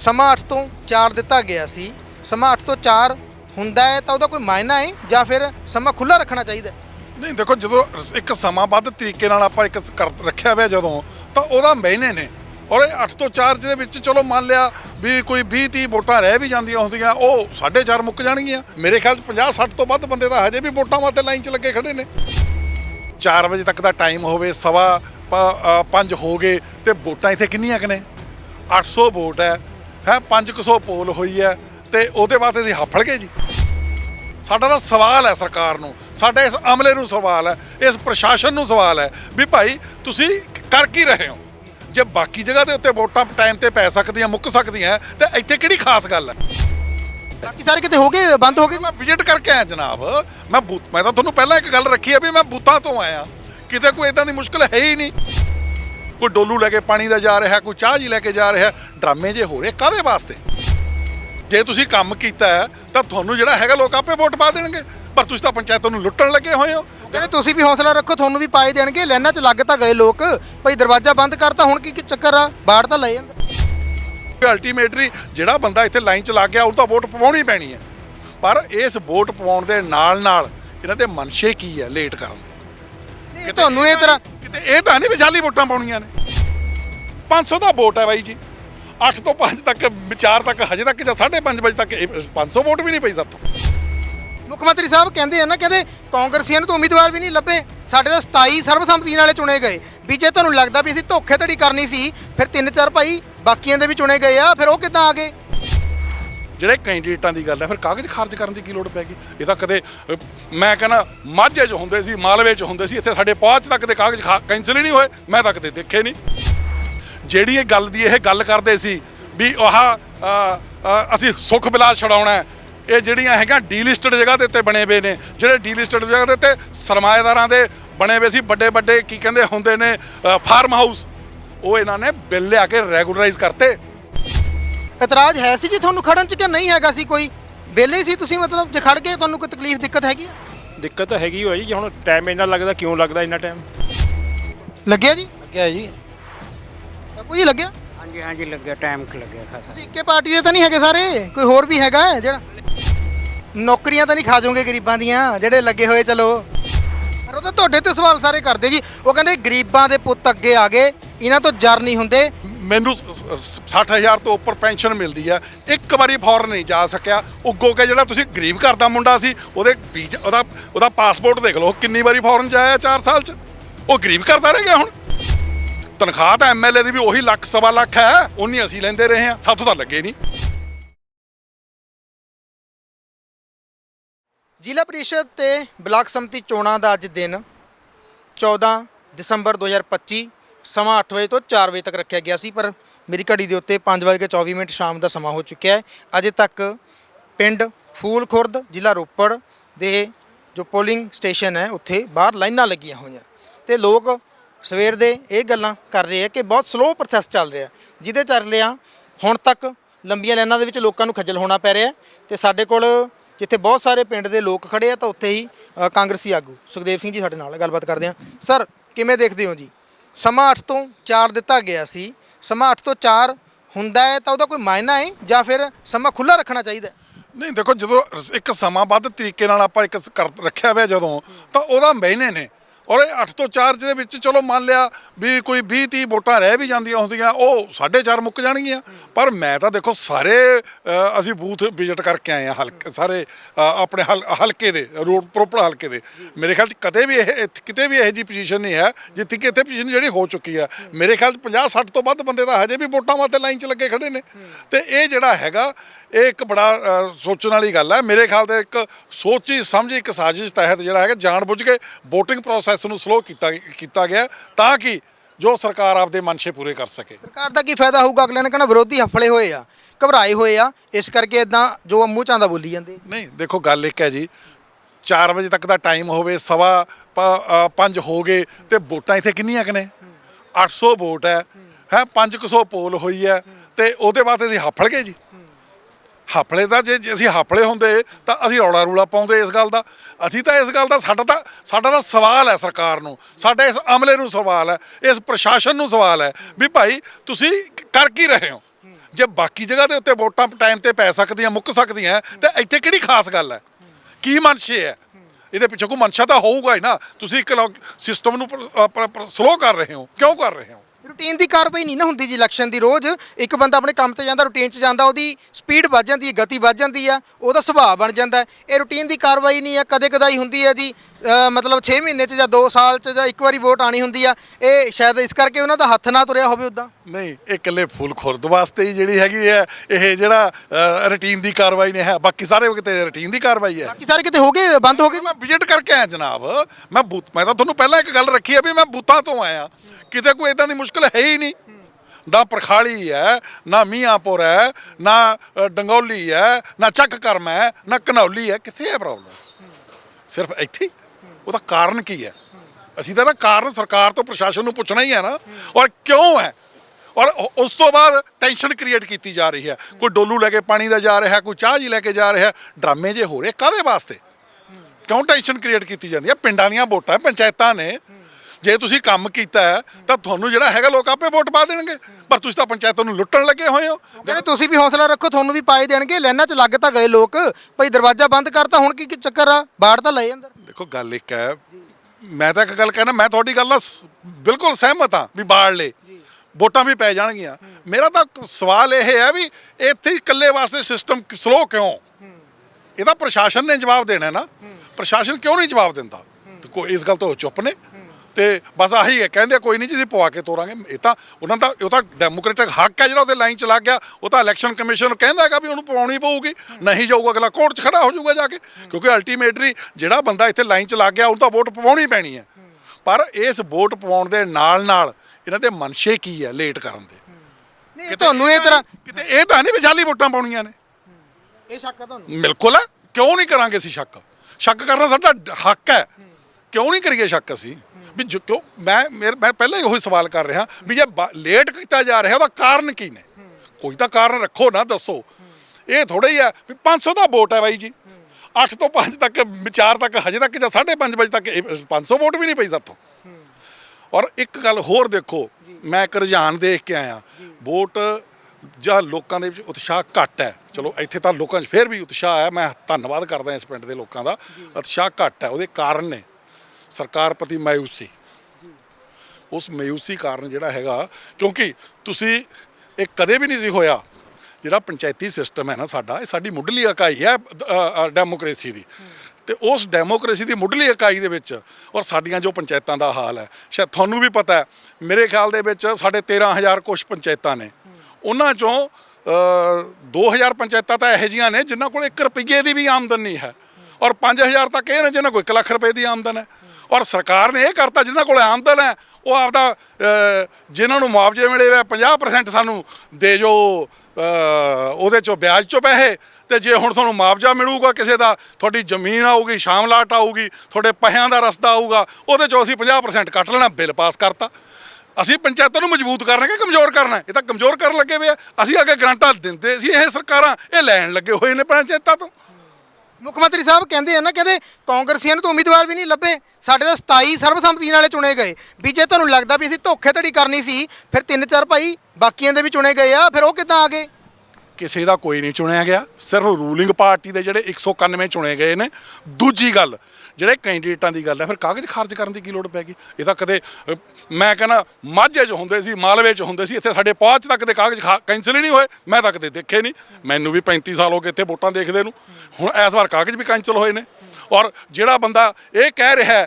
ਸਮਾਂ 8 ਤੋਂ 4 ਦਿੱਤਾ ਗਿਆ ਸੀ। ਸਮਾਂ 8 ਤੋਂ 4 ਹੁੰਦਾ ਹੈ ਤਾਂ ਉਹਦਾ ਕੋਈ ਮਾਇਨਾ ਹੈ ਜਾਂ ਫਿਰ ਸਮਾਂ ਖੁੱਲਾ ਰੱਖਣਾ ਚਾਹੀਦਾ ਨਹੀਂ, ਦੇਖੋ, ਜਦੋਂ ਇੱਕ ਸਮਾਂਬੱਧ ਤਰੀਕੇ ਨਾਲ ਆਪਾਂ ਇੱਕ ਕਰ ਰੱਖਿਆ ਹੋਇਆ ਜਦੋਂ, ਤਾਂ ਉਹਦਾ ਮਹੀਨੇ ਨੇ। ਔਰ ਇਹ 8 ਤੋਂ 4 ਦੇ ਵਿੱਚ ਚਲੋ ਮੰਨ ਲਿਆ ਵੀ ਕੋਈ 20 30 ਵੋਟਾਂ ਰਹਿ ਵੀ ਜਾਂਦੀਆਂ ਹੁੰਦੀਆਂ, ਉਹ 4.5 ਮੁੱਕ ਜਾਣਗੀਆਂ। ਮੇਰੇ ਖਿਆਲ 'ਚ 50 60 ਤੋਂ ਵੱਧ ਬੰਦੇ ਤਾਂ ਹਜੇ ਵੀ ਵੋਟਾਂ ਵਾਸਤੇ ਲਾਈਨ 'ਚ ਲੱਗੇ ਖੜੇ ਨੇ। 4 ਵਜੇ ਤੱਕ ਦਾ ਟਾਈਮ ਹੋਵੇ, ਸਵਾ 5 ਹੋ ਗਏ, ਤੇ ਵੋਟਾਂ ਇੱਥੇ ਕਿੰਨੀਆਂ ਕੁ ਨੇ? 800 ਵੋਟ ਹੈ। ਹੈ 500 ਪੋਲ ਹੋਈ ਹੈ ਤੇ ਉਹਦੇ ਵਾਸਤੇ ਅਸੀਂ ਹਫੜ ਗਏ ਜੀ। ਸਾਡਾ ਤਾਂ ਸਵਾਲ ਹੈ ਸਰਕਾਰ ਨੂੰ ਸਾਡੇ ਇਸ ਅਮਲੇ ਨੂੰ ਸਵਾਲ ਹੈ ਇਸ ਪ੍ਰਸ਼ਾਸਨ ਨੂੰ ਸਵਾਲ ਹੈ ਵੀ ਭਾਈ ਤੁਸੀਂ ਕਰ ਕੀ ਰਹੇ ਹੋ? ਜੇ ਬਾਕੀ ਜਗ੍ਹਾ ਦੇ ਉੱਤੇ ਵੋਟਾਂ ਟਾਈਮ ਤੇ ਪੈ ਸਕਦੀਆਂ ਮੁੱਕ ਸਕਦੀਆਂ ਤੇ ਇੱਥੇ ਕਿਹੜੀ ਖਾਸ ਗੱਲ ਹੈ? ਬਾਕੀ ਸਾਰੇ ਕਿਤੇ ਹੋ ਗਏ ਬੰਦ ਹੋ ਗਏ ਮੈਂ ਵਿਜ਼ਿਟ ਕਰਕੇ ਆਇਆ ਜਨਾਬ। ਮੈਂ ਮੈਂ ਤਾਂ ਤੁਹਾਨੂੰ ਪਹਿਲਾਂ ਇੱਕ ਗੱਲ ਰੱਖੀ ਹੈ ਵੀ ਮੈਂ ਬੂਥਾਂ ਤੋਂ ਆਇਆ। ਕਿਤੇ ਕੋਈ ਇਦਾਂ ਦੀ ਮੁਸ਼ਕਲ ਹੈ ਹੀ ਨਹੀਂ। ਕੋਈ ਡੋਲੂ ਲੈ ਕੇ ਪਾਣੀ ਦਾ ਜਾ ਰਿਹਾ ਕੋਈ ਚਾਹ ਜੀ ਲੈ ਕੇ ਜਾ ਰਿਹਾ ਡਰਾਮੇ ਜੇ ਹੋ ਰਹੇ ਕਾਦੇ ਵਾਸਤੇ? ਜੇ ਤੁਸੀਂ ਕੰਮ ਕੀਤਾ ਹੈ ਤਾਂ ਤੁਹਾਨੂੰ ਜਿਹੜਾ ਹੈਗਾ ਲੋਕ ਆਪੇ ਵੋਟ ਪਾ ਦੇਣਗੇ। ਪਰ ਤੁਸੀਂ ਤਾਂ ਪੰਚਾਇਤ ਨੂੰ ਲੁੱਟਣ ਲੱਗੇ ਹੋਏ ਹੋ। ਕਹਿੰਦੇ ਤੁਸੀਂ ਵੀ ਹੌਸਲਾ ਰੱਖੋ ਤੁਹਾਨੂੰ ਵੀ ਪਾਏ ਦੇਣਗੇ। ਲਾਈਨਾਂ 'ਚ ਲੱਗ ਤਾਂ ਗਏ ਲੋਕ। ਭਾਈ ਦਰਵਾਜ਼ਾ ਬੰਦ ਕਰਤਾ ਹੁਣ ਕੀ ਕੀ ਚੱਕਰ ਆ? ਬਾੜ ਤਾਂ ਲੈ ਜਾਂਦਾ। ਅਲਟੀਮੇਟਲੀ ਜਿਹੜਾ ਬੰਦਾ ਇੱਥੇ ਲਾਈਨ ਚ ਲੱਗ ਗਿਆ ਉਹ ਤਾਂ ਵੋਟ ਪਵਾਉਣੀ ਪੈਣੀ ਹੈ। ਪਰ ਇਸ ਵੋਟ ਪਵਾਉਣ ਦੇ ਨਾਲ ਨਾਲ ਇਹਨਾਂ ਦੇ ਮਨਸ਼ੇ ਕੀ ਹੈ ਲੇਟ ਕਰਨ ਦੇ? ਤੁਹਾਨੂੰ ਇਹ ਤਰ੍ਹਾਂ ਕਿਤੇ ਇਹ ਤਾਂ ਨਹੀਂ ਵੀ ਵੋਟਾਂ ਪਾਉਣੀਆਂ ਨੇ। 500 ਦਾ ਵੋਟ ਹੈ ਬਾਈ ਜੀ। 8 ਤੋਂ 5 ਤੱਕ ਵਿਚਾਰ ਤੱਕ, ਹਜੇ ਤੱਕ ਜਾਂ 5:30 ਵਜੇ ਤੱਕ ਇਹ 500 ਵੋਟ ਵੀ ਨਹੀਂ ਪਈ ਸਾਤੋਂ ਮੁੱਖ ਮੰਤਰੀ ਸਾਹਿਬ ਕਹਿੰਦੇ ਆ ਨਾ, ਕਹਿੰਦੇ ਕਾਂਗਰਸੀਆਂ ਨੂੰ ਤਾਂ ਉਮੀਦਵਾਰ ਵੀ ਨਹੀਂ ਲੱਭੇ। ਸਾਡੇ ਤਾਂ 27 ਸਰਬਸੰਮਤੀ ਨਾਲੇ ਚੁਣੇ ਗਏ। ਵੀ ਜੇ ਤੁਹਾਨੂੰ ਲੱਗਦਾ ਵੀ ਅਸੀਂ ਧੋਖੇਧੜੀ ਕਰਨੀ ਸੀ, ਫਿਰ ਤਿੰਨ ਚਾਰ ਭਾਈ ਬਾਕੀਆਂ ਦੇ ਵੀ ਚੁਣੇ ਗਏ ਆ, ਫਿਰ ਉਹ ਕਿੱਦਾਂ ਆ ਗਏ? ਜਿਹੜੇ ਕੈਂਡੀਡੇਟਾਂ ਦੀ ਗੱਲ ਹੈ, ਫਿਰ ਕਾਗਜ਼ ਖਾਰਜ ਕਰਨ ਦੀ ਕੀ ਲੋੜ ਪੈ ਗਈ? ਇਹ ਤਾਂ ਕਦੇ ਮੈਂ ਕਹਿੰਦਾ, ਮਾਝੇ 'ਚ ਹੁੰਦੇ ਸੀ, ਮਾਲਵੇ 'ਚ ਹੁੰਦੇ ਸੀ, ਇੱਥੇ ਸਾਡੇ ਪਹੁੰਚ ਤੱਕ ਦੇ ਕਾਗਜ਼ ਖਾ- ਕੈਂਸਲ ਹੀ ਨਹੀਂ ਹੋਏ, ਮੈਂ ਤਾਂ ਕਦੇ ਦੇਖੇ ਨਹੀਂ। ਜਿਹੜੀ ਇਹ ਗੱਲ ਦੀ ਇਹ ਗੱਲ ਕਰਦੇ ਸੀ ਵੀ ਆਹ ਅਸੀਂ ਸੁਖ ਬਿਲਾਸ ਛਡਾਉਣਾ ਇਹ ਜਿਹੜੀਆਂ ਹੈਗੀਆਂ ਡੀਲਿਸਟਡ ਜਗ੍ਹਾ ਦੇ ਉੱਤੇ ਬਣੇ ਹੋਏ ਨੇ, ਜਿਹੜੇ ਡੀਲਿਸਟਡ ਜਗ੍ਹਾ ਦੇ ਉੱਤੇ ਸਰਮਾਏਦਾਰਾਂ ਦੇ ਬਣੇ ਹੋਏ ਸੀ ਵੱਡੇ ਵੱਡੇ ਕੀ ਕਹਿੰਦੇ ਹੁੰਦੇ ਨੇ ਫਾਰਮ ਹਾਊਸ ਉਹ ਇਹਨਾਂ ਨੇ ਬਿੱਲ ਲਿਆ ਕੇ ਰੈਗੂਲਰਾਈਜ਼ ਕਰਤੇ। ਇਤਰਾਜ਼ ਹੈ ਸੀ ਜੀ ਤੁਹਾਨੂੰ ਖੜਨ 'ਚ ਕਿ ਨਹੀਂ ਹੈਗਾ ਸੀ ਕੋਈ? ਵਿਹਲੇ ਸੀ ਤੁਸੀਂ ਮਤਲਬ ਜੇ ਖੜ ਗਏ ਤੁਹਾਨੂੰ ਕੋਈ ਤਕਲੀਫ ਦਿੱਕਤ ਹੈਗੀ ਆ? ਦਿੱਕਤ ਤਾਂ ਹੈਗੀ ਹੋਈ ਜੀ ਹੁਣ ਟਾਈਮ ਇੰਨਾ ਲੱਗਦਾ ਕਿਉਂ ਲੱਗਦਾ ਇੰਨਾ ਟਾਈਮ ਲੱਗਿਆ ਜੀ? ਲੱਗਿਆ ਜੀ। ਬਾਪੂ ਜੀ ਲੱਗਿਆ? ਹਾਂਜੀ ਹਾਂਜੀ ਲੱਗਿਆ ਟਾਈਮ ਕ ਲੱਗਿਆ ਖਾਸਾ। ਤੁਸੀਂ ਇੱਕੇ ਪਾਰਟੀ ਦੇ ਤਾਂ ਨਹੀਂ ਹੈਗੇ ਸਾਰੇ? ਕੋਈ ਹੋਰ ਵੀ ਹੈਗਾ ਹੈ ਜਿਹੜਾ? ਨੌਕਰੀਆਂ ਤਾਂ ਨਹੀਂ ਖਾ ਜਾਓਗੇ ਗਰੀਬਾਂ ਦੀਆਂ ਜਿਹੜੇ ਲੱਗੇ ਹੋਏ ਚਲੋ। ਪਰ ਉਹ ਤਾਂ ਤੁਹਾਡੇ ਤੇ ਸਵਾਲ ਸਾਰੇ ਕਰਦੇ ਜੀ। ਉਹ ਕਹਿੰਦੇ ਗਰੀਬਾਂ ਦੇ ਪੁੱਤ ਅੱਗੇ ਆ ਗਏ ਇਹਨਾਂ ਤੋਂ ਜਰ ਨਹੀਂ ਹੁੰਦੇ। ਮੈਨੂੰ 60000 ਤੋਂ ਉੱਪਰ ਪੈਨਸ਼ਨ ਮਿਲਦੀ ਆ ਇੱਕ ਵਾਰੀ ਫੌਰਨ ਨਹੀਂ ਜਾ ਸਕਿਆ। ਉੱਗੋ ਕੇ ਜਿਹੜਾ ਤੁਸੀਂ ਗਰੀਬ ਘਰ ਦਾ ਮੁੰਡਾ ਸੀ, ਉਹਦੇ ਵੀਜ਼ਾ, ਉਹਦਾ ਉਹਦਾ ਪਾਸਪੋਰਟ ਦੇਖ ਲਓ, ਕਿੰਨੀ ਵਾਰੀ ਫੌਰਨ ਜਾਇਆ 4 ਸਾਲ ਚ? ਉਹ ਗਰੀਬ ਘਰ ਦਾ ਰਹਿ ਗਿਆ ਹੁਣ। ਤਨਖਾਹ ਤਾਂ ਐਮਐਲਏ ਦੀ ਵੀ ਉਹੀ ਲੱਖ, ਸਵਾ ਲੱਖ ਹੈ ਉਨੀ ਅਸੀਂ ਲੈਂਦੇ ਰਹੇ ਹਾਂ। ਸਾਥੋਂ ਤਾਂ ਲੱਗੇ ਨਹੀਂ। ਜ਼ਿਲ੍ਹਾ ਪ੍ਰੀਸ਼ਦ ਤੇ ਬਲਾਕ ਸੰਮਤੀ ਚੋਣਾਂ ਦਾ ਅੱਜ ਦਿਨ। 14 ਦਸੰਬਰ 2025 ਸਮਾਂ 8 ਵਜੇ ਤੋਂ 4 ਵਜੇ ਤੱਕ ਰੱਖਿਆ ਗਿਆ ਸੀ, ਪਰ ਮੇਰੀ ਘੜੀ ਦੇ ਉੱਤੇ 5:24 ਮਿੰਟ ਸ਼ਾਮ ਦਾ ਸਮਾਂ ਹੋ ਚੁੱਕਿਆ ਹੈ। ਅਜੇ ਤੱਕ ਪਿੰਡ ਫੂਲ ਖੁਰਦ ਜ਼ਿਲ੍ਹਾ ਰੋਪੜ ਦੇ ਜੋ ਪੋਲਿੰਗ ਸਟੇਸ਼ਨ ਹੈ, ਉੱਥੇ ਬਾਹਰ ਲਾਈਨਾਂ ਲੱਗੀਆਂ ਹੋਈਆਂ। ਤੇ ਲੋਕ ਸਵੇਰ ਦੇ ਇਹ ਗੱਲਾਂ ਕਰ ਰਹੇ ਆ ਕਿ ਬਹੁਤ ਸਲੋ ਪ੍ਰੋਸੈਸ ਚੱਲ ਰਿਹਾ ਜਿਹਦੇ ਚੱਲ ਰਿਹਾ ਹੁਣ ਤੱਕ ਲੰਬੀਆਂ ਲਾਈਨਾਂ ਦੇ ਵਿੱਚ ਲੋਕਾਂ ਨੂੰ ਖੱਜਲ ਹੋਣਾ ਪੈ ਰਿਹਾ ਤੇ ਸਾਡੇ ਕੋਲ ਜਿੱਥੇ ਬਹੁਤ ਸਾਰੇ ਪਿੰਡ ਦੇ ਲੋਕ ਖੜੇ ਆ, ਤਾਂ ਉੱਥੇ ਹੀ ਕਾਂਗਰਸੀ ਆਗੂ ਸੁਖਦੇਵ ਸਿੰਘ ਜੀ ਸਾਡੇ ਨਾਲ ਗੱਲਬਾਤ ਕਰਦੇ ਆ। ਸਰ, ਕਿਵੇਂ ਦੇਖਦੇ ਹੋ ਜੀ? ਸਮਾਂ 8 ਤੋਂ 4 ਦਿੱਤਾ ਗਿਆ ਸੀ। ਸਮਾਂ 8 ਤੋਂ 4 ਹੁੰਦਾ ਹੈ ਤਾਂ ਉਹਦਾ ਕੋਈ ਮਾਇਨਾ ਹੈ ਜਾਂ ਫਿਰ ਸਮਾਂ ਖੁੱਲਾ ਰੱਖਣਾ ਚਾਹੀਦਾ ਹੈ? ਨਹੀਂ, ਦੇਖੋ ਜਦੋਂ ਇੱਕ ਸਮਾਂਬੱਧ ਤਰੀਕੇ ਨਾਲ ਆਪਾਂ ਇੱਕ ਕਰ ਰੱਖਿਆ ਹੋਇਆ ਜਦੋਂ, ਤਾਂ ਉਹਦਾ ਮਹੀਨੇ ਨੇ ਔਰ ਇਹ 8 ਤੋਂ 4 ਦੇ ਵਿੱਚ ਚਲੋ ਮੰਨ ਲਿਆ ਵੀ ਕੋਈ 20 30 ਵੋਟਾਂ ਰਹਿ ਵੀ ਜਾਂਦੀਆਂ ਹੁੰਦੀਆਂ, ਉਹ 4.5 ਮੁੱਕ ਜਾਣਗੀਆਂ। ਪਰ ਮੈਂ ਤਾਂ ਦੇਖੋ ਸਾਰੇ ਅਸੀਂ ਬੂਥ ਵਿਜ਼ਿਟ ਕਰਕੇ ਆਏ ਆ ਹਲਕੇ, ਸਾਰੇ ਆਪਣੇ ਹਲ- ਹਲਕੇ ਦੇ, ਰੋਡ, ਪ੍ਰੋਪਰ ਹਲਕੇ ਦੇ। ਮੇਰੇ ਖਿਆਲ ਚ ਕਦੇ ਵੀ ਇਹ, ਇੱਥੇ- ਕਿਤੇ ਵੀ ਇਹੋ ਜੀ ਪੋਜੀਸ਼ਨ ਨਹੀਂ ਹੈ, ਜਿੱਥੇ ਕਿ ਇੱਥੇ ਪੋਜੀਸ਼ਨ ਜਿਹੜੀ ਹੋ ਚੁੱਕੀ ਹੈ। ਮੇਰੇ ਖਿਆਲ ਚ 50 60 ਤੋਂ ਵੱਧ ਬੰਦੇ ਤਾਂ ਹਜੇ ਵੀ ਵੋਟਾਂ ਵਾਸਤੇ ਲਾਈਨ 'ਚ ਲੱਗੇ ਖੜੇ ਨੇ। ਤੇ ਇਹ ਜਿਹੜਾ ਹੈਗਾ, ਇਹ ਇੱਕ ਬੜਾ ਸੋਚਣ ਵਾਲੀ ਗੱਲ ਹੈ। ਮੇਰੇ ਖਿਆਲ ਤੇ ਇੱਕ ਸੋਚੀ ਸਮਝੀ ਇੱਕ ਸਾਜ਼ਿਸ਼ ਤਹਿਤ ਜਿਹੜਾ ਹੈਗਾ ਜਾਣ ਬੁੱਝ ਕੇ VOTING ਪ੍ਰੋਸੈਸ ਨੂੰ ਸਲੋ ਕੀਤਾ ਕੀਤਾ ਗਿਆ ਤਾਂ ਕਿ ਜੋ ਸਰਕਾਰ ਆਪਦੇ ਮਨਸ਼ੇ ਪੂਰੇ ਕਰ ਸਕੇ। ਸਰਕਾਰ ਦਾ ਕੀ ਫਾਇਦਾ ਹੋਊਗਾ? ਅਗਲੇ ਨੇ ਕਹਿਣਾ ਵਿਰੋਧੀ ਹਫਲੇ ਹੋਏ ਆ ਘਬਰਾਏ ਹੋਏ ਆ ਇਸ ਕਰਕੇ ਇਦਾਂ ਜੋ ਮੂੰਹ ਚਾਂਦਾ ਬੋਲੀ ਜਾਂਦੇ ਨਹੀਂ ਦੇਖੋ ਗੱਲ ਇੱਕ ਹੈ ਜੀ 4 ਵਜੇ ਤੱਕ ਦਾ ਟਾਈਮ ਹੋਵੇ ਸਵਾ 5 ਹੋ ਗਏ ਤੇ ਵੋਟਾਂ ਇੱਥੇ ਕਿੰਨੀਆਂ ਕੁ ਨੇ? 800 ਵੋਟ ਹੈ। ਹੈ 500 ਪੋਲ ਹੋਈ ਹੈ ਤੇ ਉਹਦੇ ਵਾਸਤੇ ਅਸੀਂ ਹਫੜ ਗਏ ਜੀ। ਹਫਲੇ ਦਾ ਜੇ ਜੇ ਅਸੀਂ ਹਫਲੇ ਹੁੰਦੇ ਤਾਂ ਅਸੀਂ ਰੌਲਾ ਰੂਲਾ ਪਾਉਂਦੇ ਇਸ ਗੱਲ ਦਾ। ਅਸੀਂ ਤਾਂ ਇਸ ਗੱਲ ਦਾ ਸਾਡਾ ਤਾਂ ਸਾਡਾ ਤਾਂ ਸਵਾਲ ਹੈ ਸਰਕਾਰ ਨੂੰ। ਸਾਡੇ ਇਸ ਅਮਲੇ ਨੂੰ ਸਵਾਲ ਹੈ, ਇਸ ਪ੍ਰਸ਼ਾਸਨ ਨੂੰ ਸਵਾਲ ਹੈ ਵੀ ਭਾਈ ਤੁਸੀਂ ਕਰ ਕੀ ਰਹੇ ਹੋ? ਜੇ ਬਾਕੀ ਜਗ੍ਹਾ ਦੇ ਉੱਤੇ ਵੋਟਾਂ ਟਾਈਮ ਤੇ ਪੈ ਸਕਦੀਆਂ, ਮੁੱਕ ਸਕਦੀਆਂ, ਤਾਂ ਇੱਥੇ ਕਿਹੜੀ ਖਾਸ ਗੱਲ ਹੈ? ਕੀ ਮਨਸ਼ੇ ਹੈ? ਇਹਦੇ ਪਿੱਛੇ ਕੋਈ ਮਨਸ਼ਾ ਤਾਂ ਹੋਊਗਾ ਹੀ ਨਾ। ਤੁਸੀਂ ਇੱਕ ਸਿਸਟਮ ਨੂੰ ਸਲੋ ਕਰ ਰਹੇ ਹੋ। ਕਿਉਂ ਕਰ ਰਹੇ ਹੋ? ਰੂਟੀਨ ਦੀ ਕਾਰਵਾਈ ਨਹੀਂ ਨਾ ਹੁੰਦੀ ਜੀ ਇਲੈਕਸ਼ਨ ਦੀ ਰੋਜ਼। ਇੱਕ ਬੰਦਾ ਆਪਣੇ ਕੰਮ ਤੇ ਜਾਂਦਾ ਰੂਟੀਨ 'ਚ ਜਾਂਦਾ ਉਹਦੀ ਸਪੀਡ ਵੱਧ ਜਾਂਦੀ ਹੈ ਗਤੀ ਵੱਧ ਜਾਂਦੀ ਆ ਉਹਦਾ ਸੁਭਾਅ ਬਣ ਜਾਂਦਾ। ਇਹ ਰੂਟੀਨ ਦੀ ਕਾਰਵਾਈ ਨਹੀਂ ਆ ਕਦੇ ਕਦਾਈ ਹੁੰਦੀ ਹੈ ਜੀ ਮਤਲਬ 6 ਮਹੀਨੇ 'ਚ ਜਾਂ 2 ਸਾਲ 'ਚ ਜਾਂ ਇੱਕ ਵਾਰੀ ਵੋਟ ਆਣੀ ਹੁੰਦੀ ਆ ਇਹ ਸ਼ਾਇਦ ਇਸ ਕਰਕੇ ਉਹਨਾਂ ਦਾ ਹੱਥ ਨਾ ਤੁਰਿਆ ਹੋਵੇ ਉਦਾਂ। ਨਹੀਂ ਇਹ ਇਕੱਲੇ ਫੁੱਲ ਖੁਰਦ ਵਾਸਤੇ ਹੀ ਜਿਹੜੀ ਹੈਗੀ ਹੈ ਇਹ ਜਿਹੜਾ ਰੁਟੀਨ ਦੀ ਕਾਰਵਾਈ ਨਹੀਂ ਹੈ ਬਾਕੀ ਸਾਰੇ ਕਿਤੇ ਰੁਟੀਨ ਦੀ ਕਾਰਵਾਈ ਹੈ। ਬਾਕੀ ਸਾਰੇ ਕਿਤੇ ਹੋ ਗਏ ਬੰਦ ਹੋ ਗਏ ਮੈਂ ਵਿਜ਼ਿਟ ਕਰਕੇ ਆਇਆ ਜਨਾਬ ਮੈਂ ਬੂਥ ਮੈਂ ਤਾਂ ਤੁਹਾਨੂੰ ਪਹਿਲਾਂ ਇੱਕ ਗੱਲ ਰੱਖੀ ਹੈ ਵੀ ਮੈਂ ਬੂਥਾਂ ਤੋਂ ਆਇਆ। ਕਿਤੇ ਕੋਈ ਇਦਾਂ ਦੀ ਮੁਸ਼ਕਲ ਹੈ ਹੀ ਨਹੀਂ। ਨਾ ਪਰਖਾਲੀ ਹੈ ਨਾ ਮੀਆਂਪੁਰ ਹੈ ਨਾ ਅ, ਡੰਗੌਲੀ ਹੈ ਨਾ ਚੱਕ ਕਰਮ ਹੈ ਨਾ ਘਨੌਲੀ ਹੈ ਕਿੱਥੇ ਹੈ ਪ੍ਰੋਬਲਮ ਸਿਰਫ ਇੱਥੇ ਉਹਦਾ ਕਾਰਨ ਕੀ ਹੈ? ਅਸੀਂ ਤਾਂ ਇਹਦਾ ਕਾਰਨ ਸਰਕਾਰ ਤੋਂ ਪ੍ਰਸ਼ਾਸਨ ਨੂੰ ਪੁੱਛਣਾ ਹੀ ਹੈ ਨਾ। ਔਰ ਕਿਉਂ ਹੈ? ਔਰ ਉਸ ਤੋਂ ਬਾਅਦ ਟੈਨਸ਼ਨ ਕ੍ਰੀਏਟ ਕੀਤੀ ਜਾ ਰਹੀ ਹੈ। ਕੋਈ ਡੋਲੂ ਲੈ ਕੇ ਪਾਣੀ ਦਾ ਜਾ ਰਿਹਾ ਕੋਈ ਚਾਹ ਜੀ ਲੈ ਕੇ ਜਾ ਰਿਹਾ ਡਰਾਮੇ ਜੇ ਹੋ ਰਹੇ ਕਾਦੇ ਵਾਸਤੇ? ਕਿਉਂ ਟੈਨਸ਼ਨ ਕ੍ਰੀਏਟ ਕੀਤੀ ਜਾਂਦੀ ਹੈ? ਪਿੰਡਾਂ ਦੀਆਂ ਵੋਟਾਂ ਪੰਚਾਇਤਾਂ ਨੇ ਜੇ ਤੁਸੀਂ ਕੰਮ ਕੀਤਾ ਹੈ ਤਾਂ ਤੁਹਾਨੂੰ ਜਿਹੜਾ ਹੈਗਾ ਲੋਕ ਆਪੇ ਵੋਟ ਪਾ ਦੇਣਗੇ। ਪਰ ਤੁਸੀਂ ਤਾਂ ਪੰਚਾਇਤਾਂ ਨੂੰ ਲੁੱਟਣ ਲੱਗੇ ਹੋਏ ਹੋ। ਕਹਿੰਦੇ ਤੁਸੀਂ ਵੀ ਹੌਸਲਾ ਰੱਖੋ ਤੁਹਾਨੂੰ ਵੀ ਪਾਏ ਦੇਣਗੇ। ਲਾਈਨਾਂ 'ਚ ਲੱਗ ਤਾਂ ਗਏ ਲੋਕ। ਭਈ ਦਰਵਾਜ਼ਾ ਬੰਦ ਕਰਤਾ ਹੁਣ ਕੀ ਕੀ ਚੱਕਰ ਆ? ਬਾੜ ਤਾਂ ਲਏ ਅੰਦਰ। ਦੇਖੋ ਗੱਲ ਇੱਕ ਹੈ ਮੈਂ ਤਾਂ ਇੱਕ ਗੱਲ ਕਹਿਣਾ ਮੈਂ ਤੁਹਾਡੀ ਗੱਲ ਨਾਲ ਬਿਲਕੁਲ ਸਹਿਮਤ ਹਾਂ ਵੀ ਬਾੜ ਲੈ ਵੋਟਾਂ ਵੀ ਪੈ ਜਾਣਗੀਆਂ। ਮੇਰਾ ਤਾਂ ਸਵਾਲ ਇਹ ਹੈ ਵੀ ਇੱਥੇ ਇਕੱਲੇ ਵਾਸਤੇ ਸਿਸਟਮ ਸਲੋ ਕਿਉਂ? ਇਹਦਾ ਪ੍ਰਸ਼ਾਸਨ ਨੇ ਜਵਾਬ ਦੇਣਾ ਨਾ। ਪ੍ਰਸ਼ਾਸਨ ਕਿਉਂ ਨਹੀਂ ਜਵਾਬ ਦਿੰਦਾ? ਕੋਈ ਇਸ ਗੱਲ ਤੋਂ ਚੁੱਪ ਨੇ। ਤੇ ਬਸ ਆਹੀ ਹੈ ਕਹਿੰਦੇ ਕੋਈ ਨਹੀਂ ਜੀ ਅਸੀਂ ਪਵਾ ਕੇ ਤੋਰਾਂਗੇ। ਇਹ ਤਾਂ ਉਹਨਾਂ ਦਾ ਉਹ ਤਾਂ ਡੈਮੋਕ੍ਰੈਟਿਕ ਹੱਕ ਹੈ ਜਿਹੜਾ ਉਹਦੇ ਲਾਈਨ ਚ ਲੱਗ ਗਿਆ। ਉਹ ਤਾਂ ਇਲੈਕਸ਼ਨ ਕਮਿਸ਼ਨ ਕਹਿੰਦਾ ਹੈਗਾ ਵੀ ਉਹਨੂੰ ਪਵਾਉਣੀ ਪਊਗੀ। ਨਹੀਂ ਜਾਊਗਾ ਅਗਲਾ ਕੋਰਟ 'ਚ ਖੜਾ ਹੋ ਜਾਊਗਾ ਜਾ ਕੇ। ਕਿਉਂਕਿ ਅਲਟੀਮੇਟਲੀ ਜਿਹੜਾ ਬੰਦਾ ਇੱਥੇ ਲਾਈਨ 'ਚ ਲੱਗ ਗਿਆ ਉਹਨੂੰ ਤਾਂ ਵੋਟ ਪਵਾਉਣੀ ਪੈਣੀ ਹੈ। ਪਰ ਇਸ ਵੋਟ ਪਵਾਉਣ ਦੇ ਨਾਲ ਨਾਲ ਇਹਨਾਂ ਦੇ ਮਨਸ਼ੇ ਕੀ ਹੈ ਲੇਟ ਕਰਨ ਦੇ? ਨਹੀਂ ਤੁਹਾਨੂੰ ਇਹ ਤਰ੍ਹਾਂ ਕਿਤੇ ਇਹ ਤਾਂ ਨਹੀਂ ਵੀ ਜਾਲੀ ਵੋਟਾਂ ਪਾਉਣੀਆਂ ਨੇ। ਇਹ ਸ਼ੱਕ ਆ ਤੁਹਾਨੂੰ? ਬਿਲਕੁਲ ਹੈ। ਕਿਉਂ ਨਹੀਂ ਕਰਾਂਗੇ ਅਸੀਂ ਸ਼ੱਕ? ਸ਼ੱਕ ਕਰਨਾ ਸਾਡਾ ਹੱਕ ਹੈ। ਕਿਉਂ ਨਹੀਂ ਕਰੀਏ ਸ਼ੱਕ ਅਸੀਂ? ਵੀ ਜੋ ਕਿਉਂ? ਮੈਂ ਮੇਰੇ- ਮੈਂ ਪਹਿਲਾਂ ਹੀ ਉਹੀ ਸਵਾਲ ਕਰ ਰਿਹਾ ਵੀ ਜੇ ਬ- ਲੇਟ ਕੀਤਾ ਜਾ ਰਿਹਾ, ਉਹਦਾ ਕਾਰਨ ਕੀ ਨੇ? ਕੋਈ ਤਾਂ ਕਾਰਨ ਰੱਖੋ ਨਾ, ਦੱਸੋ। ਇਹ ਥੋੜਾ ਹੀ ਹੈ ਵੀ 500 ਦਾ ਵੋਟ ਹੈ ਬਾਈ ਜੀ। 8 ਤੋਂ 5 ਤੱਕ 4 ਤੱਕ, ਹਜੇ ਤੱਕ ਜਾਂ 5:30 ਵਜੇ ਤੱਕ ਇਹ 500 ਵੋਟ ਵੀ ਨਹੀਂ ਪਈ ਸਾਤੋਂ ਔਰ ਇੱਕ ਗੱਲ ਹੋਰ ਦੇਖੋ, ਮੈਂ ਇੱਕ ਰੁਝਾਨ ਦੇਖ ਕੇ ਆਇਆ। ਵੋਟ ਜਾਂ ਲੋਕਾਂ ਦੇ ਵਿੱਚ ਉਤਸ਼ਾਹ ਘੱਟ ਹੈ। ਚਲੋ, ਇੱਥੇ ਤਾਂ ਲੋਕਾਂ 'ਚ ਫਿਰ ਵੀ ਉਤਸ਼ਾਹ ਹੈ। ਮੈਂ ਧੰਨਵਾਦ ਕਰਦਾ ਇਸ ਪਿੰਡ ਦੇ ਲੋਕਾਂ ਦਾ। ਉਤਸ਼ਾਹ ਘੱਟ ਹੈ, ਉਹਦੇ ਕਾਰਨ ਨੇ। ਸਰਕਾਰ ਪ੍ਰਤੀ ਮਾਯੂਸੀ। ਉਸ ਮਾਯੂਸੀ ਕਾਰਨ ਜਿਹੜਾ ਹੈਗਾ ਕਿਉਂਕਿ ਤੁਸੀਂ ਇਹ ਕਦੇ ਵੀ ਨਹੀਂ ਸੀ ਹੋਇਆ। ਜਿਹੜਾ ਪੰਚਾਇਤੀ ਸਿਸਟਮ ਹੈ ਨਾ ਸਾਡਾ ਇਹ ਸਾਡੀ ਮੁੱਢਲੀ ਇਕਾਈ ਹੈ ਅ, ਡੈਮੋਕ੍ਰੇਸੀ ਦੀ। ਤੇ ਉਸ ਡੈਮੋਕ੍ਰੇਸੀ ਦੀ ਮੁੱਢਲੀ ਇਕਾਈ ਦੇ ਵਿੱਚ ਔਰ ਸਾਡੀਆਂ ਜੋ ਪੰਚਾਇਤਾਂ ਦਾ ਹਾਲ ਹੈ ਸ਼ਾਇਦ ਤੁਹਾਨੂੰ ਵੀ ਪਤਾ ਹੈ ਮੇਰੇ ਖਿਆਲ ਦੇ ਵਿੱਚ ਸਾਡੇ 13000 ਕੁਝ ਪੰਚਾਇਤਾਂ ਨੇ। ਉਹਨਾਂ ਚੋਂ ਅ, 2000 ਪੰਚਾਇਤਾਂ ਤਾਂ ਇਹੋ ਜੀਆਂ ਨੇ ਜਿਨ੍ਹਾਂ ਕੋਲ 1 ਰੁਪਈਏ ਦੀ ਵੀ ਆਮਦਨ ਨਹੀਂ ਹੈ। ਔਰ 5000 ਤੱਕ ਇਹ ਨੇ ਜਿਨ੍ਹਾਂ ਕੋਲ 1 ਲੱਖ ਰੁਪਏ ਦੀ ਆਮਦਨ ਹੈ। ਔਰ ਸਰਕਾਰ ਨੇ ਇਹ ਕਰਤਾ ਜਿਨ੍ਹਾਂ ਕੋਲ ਆਮਦਨ ਹੈ ਉਹ ਆਪਦਾ ਅ, ਜਿਨ੍ਹਾਂ ਨੂੰ ਮੁਆਵਜ਼ੇ ਮਿਲੇ ਹੋਏ ਆ, 50% ਸਾਨੂੰ ਦੇ ਜੋ ਉਹਦੇ ਚੋਂ ਵਿਆਜ ਚੋਂ ਪੈਸੇ ਤੇ ਜੇ ਹੁਣ ਤੁਹਾਨੂੰ ਮੁਆਵਜ਼ਾ ਮਿਲੂਗਾ ਕਿਸੇ ਦਾ ਤੁਹਾਡੀ ਜ਼ਮੀਨ ਆਊਗੀ ਸ਼ਾਮਲਾਟ ਆਊਗੀ ਤੁਹਾਡੇ ਪੈਸਿਆਂ ਦਾ ਰਸਤਾ ਆਊਗਾ ਉਹਦੇ ਚੋਂ ਅਸੀਂ 50% ਕੱਟ ਲੈਣਾ ਬਿੱਲ ਪਾਸ ਕਰਤਾ। ਅਸੀਂ ਪੰਚਾਇਤਾਂ ਨੂੰ ਮਜ਼ਬੂਤ ਕਰਨਾ ਕਿ ਕਮਜ਼ੋਰ ਕਰਨਾ ਇਹ ਤਾਂ ਕਮਜ਼ੋਰ ਕਰਨ ਲੱਗੇ ਹੋਏ ਆ। ਅਸੀਂ ਅੱਗੇ ਗਰੰਟਾਂ ਦਿੰਦੇ ਸੀ ਇਹ ਸਰਕਾਰਾਂ ਇਹ ਲੈਣ ਲੱਗੇ ਹੋਏ ਨੇ ਪੰਚਾਇਤਾਂ ਤੋਂ। ਮੁੱਖ ਮੰਤਰੀ ਸਾਹਿਬ ਕਹਿੰਦੇ ਆ ਨਾ, ਕਹਿੰਦੇ ਕਾਂਗਰਸੀਆਂ ਨੂੰ ਤਾਂ ਉਮੀਦਵਾਰ ਵੀ ਨਹੀਂ ਲੱਭੇ। ਸਾਡੇ ਤਾਂ 27 ਸਰਬਸੰਮਤੀ ਨਾਲੇ ਚੁਣੇ ਗਏ। ਵੀ ਜੇ ਤੁਹਾਨੂੰ ਲੱਗਦਾ ਵੀ ਅਸੀਂ ਧੋਖੇਧੜੀ ਕਰਨੀ ਸੀ, ਫਿਰ ਤਿੰਨ ਚਾਰ ਭਾਈ ਬਾਕੀਆਂ ਦੇ ਵੀ ਚੁਣੇ ਗਏ ਆ, ਫਿਰ ਉਹ ਕਿੱਦਾਂ ਆ ਗਏ? ਕਿਸੇ ਦਾ ਕੋਈ ਨਹੀਂ ਚੁਣਿਆ ਗਿਆ। ਸਿਰਫ ਰੂਲਿੰਗ ਪਾਰਟੀ ਦੇ ਜਿਹੜੇ 191 ਚੁਣੇ ਗਏ ਨੇ। ਦੂਜੀ ਗੱਲ ਜਿਹੜੇ ਕੈਂਡੀਡੇਟਾਂ ਦੀ ਗੱਲ ਹੈ ਫਿਰ ਕਾਗਜ਼ ਖਾਰਜ ਕਰਨ ਦੀ ਕੀ ਲੋੜ ਪੈ ਗਈ? ਇਹ ਤਾਂ ਕਦੇ ਮੈਂ ਕਹਿੰਦਾ ਮਾਝੇ 'ਚ ਹੁੰਦੇ ਸੀ ਮਾਲਵੇ 'ਚ ਹੁੰਦੇ ਸੀ ਇੱਥੇ ਸਾਡੇ ਪਹੁੰਚ ਤੱਕ ਦੇ ਕਾਗਜ਼ ਕੈਂਸਲ ਹੀ ਨਹੀਂ ਹੋਏ ਮੈਂ ਤਾਂ ਕਦੇ ਦੇਖੇ ਨਹੀਂ। ਮੈਨੂੰ ਵੀ 35 ਸਾਲ ਹੋ ਗਏ ਇੱਥੇ ਵੋਟਾਂ ਦੇਖਦੇ ਨੂੰ। ਹੁਣ ਇਸ ਵਾਰ ਕਾਗਜ਼ ਵੀ ਕੈਂਸਲ ਹੋਏ ਨੇ। ਔਰ ਜਿਹੜਾ ਬੰਦਾ ਇਹ ਕਹਿ ਰਿਹਾ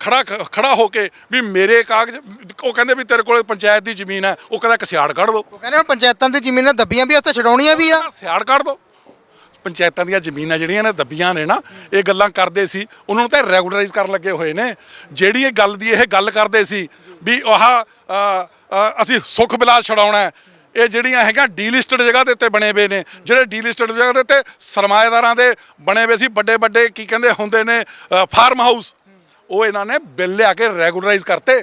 ਖੜਾ ਖੜਾ ਹੋ ਕੇ ਵੀ ਮੇਰੇ ਕਾਗਜ਼ ਉਹ ਕਹਿੰਦੇ ਵੀ ਤੇਰੇ ਕੋਲ ਪੰਚਾਇਤ ਦੀ ਜ਼ਮੀਨ ਹੈ ਉਹ ਕਹਿੰਦਾ ਇੱਕ ਸਿਆੜ ਕੱਢ ਦੋ। ਉਹ ਕਹਿੰਦੇ ਹੁਣ ਪੰਚਾਇਤਾਂ ਦੀ ਜ਼ਮੀਨਾਂ ਦੱਬੀਆਂ ਵੀ ਉੱਥੇ ਛਡਾਉਣੀਆਂ ਵੀ ਆ। ਸਿਆੜ ਕੱਢ ਦੋ। ਪੰਚਾਇਤਾਂ ਦੀਆਂ ਜ਼ਮੀਨਾਂ ਜਿਹੜੀਆਂ ਨੇ ਦੱਬੀਆਂ ਨੇ ਨਾ, ਇਹ ਗੱਲਾਂ ਕਰਦੇ ਸੀ। ਉਹਨਾਂ ਨੂੰ ਤਾਂ ਰੈਗੂਲਰਾਈਜ਼ ਕਰਨ ਲੱਗੇ ਹੋਏ ਨੇ। ਜਿਹੜੀ ਇਹ ਗੱਲ ਦੀ ਇਹ ਗੱਲ ਕਰਦੇ ਸੀ ਵੀ ਆਹ ਅਸੀਂ ਸੁੱਖ ਬਿਲਾਸ ਛਡਾਉਣਾ ਇਹ ਜਿਹੜੀਆਂ ਹੈਗੀਆਂ ਡੀਲਿਸਟਡ ਜਗ੍ਹਾ ਦੇ ਉੱਤੇ ਬਣੇ ਹੋਏ ਨੇ, ਜਿਹੜੇ ਡੀਲਿਸਟਡ ਜਗ੍ਹਾ ਦੇ ਉੱਤੇ ਸਰਮਾਏਦਾਰਾਂ ਦੇ ਬਣੇ ਹੋਏ ਸੀ, ਵੱਡੇ ਵੱਡੇ ਕੀ ਕਹਿੰਦੇ ਹੁੰਦੇ ਨੇ ਫਾਰਮ ਹਾਊਸ ਉਹ ਇਹਨਾਂ ਨੇ ਬਿੱਲ ਲਿਆ ਕੇ ਰੈਗੂਲਰਾਈਜ਼ ਕਰਤੇ।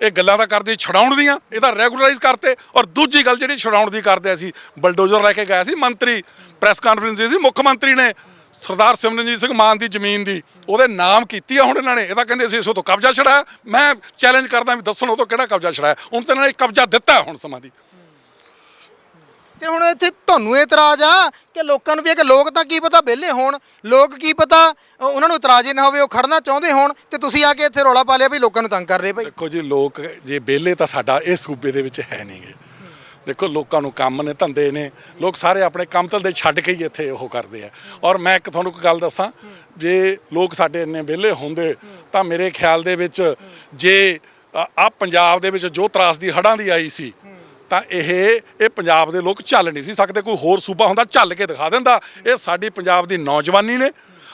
ਇਹ ਗੱਲਾਂ ਤਾਂ ਕਰਦੇ ਛਡਾਉਣ ਦੀਆਂ, ਇਹ ਤਾਂ ਰੈਗੂਲਰਾਈਜ਼ ਕਰਤੇ ਔਰ ਦੂਜੀ ਗੱਲ ਜਿਹੜੀ ਛਡਾਉਣ ਦੀ ਕਰਦੇ ਅਸੀਂ ਬਲਡੋਜ਼ਰ ਲੈ ਕੇ ਗਿਆ ਸੀ, ਮੰਤਰੀ ਪ੍ਰੈਸ ਕਾਨਫਰੰਸ ਸੀ, ਮੁੱਖ ਮੰਤਰੀ ਨੇ ਸਰਦਾਰ ਸਿਮਰਨਜੀਤ ਸਿੰਘ ਮਾਨ ਦੀ ਜ਼ਮੀਨ ਦੀ, ਉਹਦੇ ਨਾਮ ਕੀਤੀ ਆ ਹੁਣ ਇਹਨਾਂ ਨੇ, ਇਹ ਤਾਂ ਕਹਿੰਦੇ ਸੀ ਇਸ ਤੋਂ ਕਬਜ਼ਾ ਛੜਾਇਆ ਮੈਂ ਚੈਲੰਜ ਕਰਦਾ ਵੀ ਦੱਸਣ ਉਹ ਤੋਂ ਕਿਹੜਾ ਕਬਜ਼ਾ ਛੜਾਇਆ ਹੁਣ ਤਾਂ ਇਹਨਾਂ ਨੇ ਕਬਜ਼ਾ ਦਿੱਤਾ ਹੁਣ ਸਮਾਂ ਦੀ। ਤੇ ਹੁਣ ਇੱਥੇ ਤੁਹਾਨੂੰ ਇਤਰਾਜ਼ ਆ ਕਿ ਲੋਕਾਂ ਨੂੰ ਵੀ ਹੈ ਕਿ ਲੋਕ ਤਾਂ ਕੀ ਪਤਾ ਵਿਹਲੇ ਹੋਣ ਲੋਕ ਕੀ ਪਤਾ ਅ, ਉਹਨਾਂ ਨੂੰ ਇਤਰਾਜ਼ ਹੀ ਨਾ ਹੋਵੇ ਉਹ ਖੜਨਾ ਚਾਹੁੰਦੇ ਹੋਣ ਤੇ ਤੁਸੀਂ ਆ ਕੇ ਇੱਥੇ ਰੌਲਾ ਪਾ ਲਿਆ ਵੀ ਲੋਕਾਂ ਨੂੰ ਤੰਗ ਕਰ ਰਹੇ ਭਾਈ। ਦੇਖੋ ਜੀ ਲੋਕ ਜੇ ਵਿਹਲੇ ਤਾਂ ਸਾਡਾ ਇਹ ਸੂਬੇ ਦੇ ਵਿੱਚ ਹੈ ਨਹੀਂਗੇ ਦੇਖੋ ਲੋਕਾਂ ਨੂੰ ਕੰਮ ਨੇ ਧੰਦੇ ਨੇ ਲੋਕ ਸਾਰੇ ਆਪਣੇ ਕੰਮ ਧੰਦੇ ਛੱਡ ਕੇ ਹੀ ਇੱਥੇ ਉਹ ਕਰਦੇ ਆ। ਔਰ ਮੈਂ ਇੱਕ ਤੁਹਾਨੂੰ ਇੱਕ ਗੱਲ ਦੱਸਾਂ ਜੇ ਲੋਕ ਸਾਡੇ ਇੰਨੇ ਵਿਹਲੇ ਹੁੰਦੇ ਤਾਂ ਮੇਰੇ ਖਿਆਲ ਦੇ ਵਿੱਚ ਜੇ ਆ ਪੰਜਾਬ ਦੇ ਵਿੱਚ ਜੋ ਤਰਾਸਦੀ ਹੜ੍ਹਾਂ ਦੀ ਆਈ ਸੀ ਤਾਂ ਇਹ ਇਹ ਪੰਜਾਬ ਦੇ ਲੋਕ ਚੱਲ ਨਹੀਂ ਸੀ ਸਕਦੇ। ਕੋਈ ਹੋਰ ਸੂਬਾ ਹੁੰਦਾ ਚੱਲ ਕੇ ਦਿਖਾ ਦਿੰਦਾ। ਇਹ ਸਾਡੀ ਪੰਜਾਬ ਦੀ ਨੌਜਵਾਨੀ ਨੇ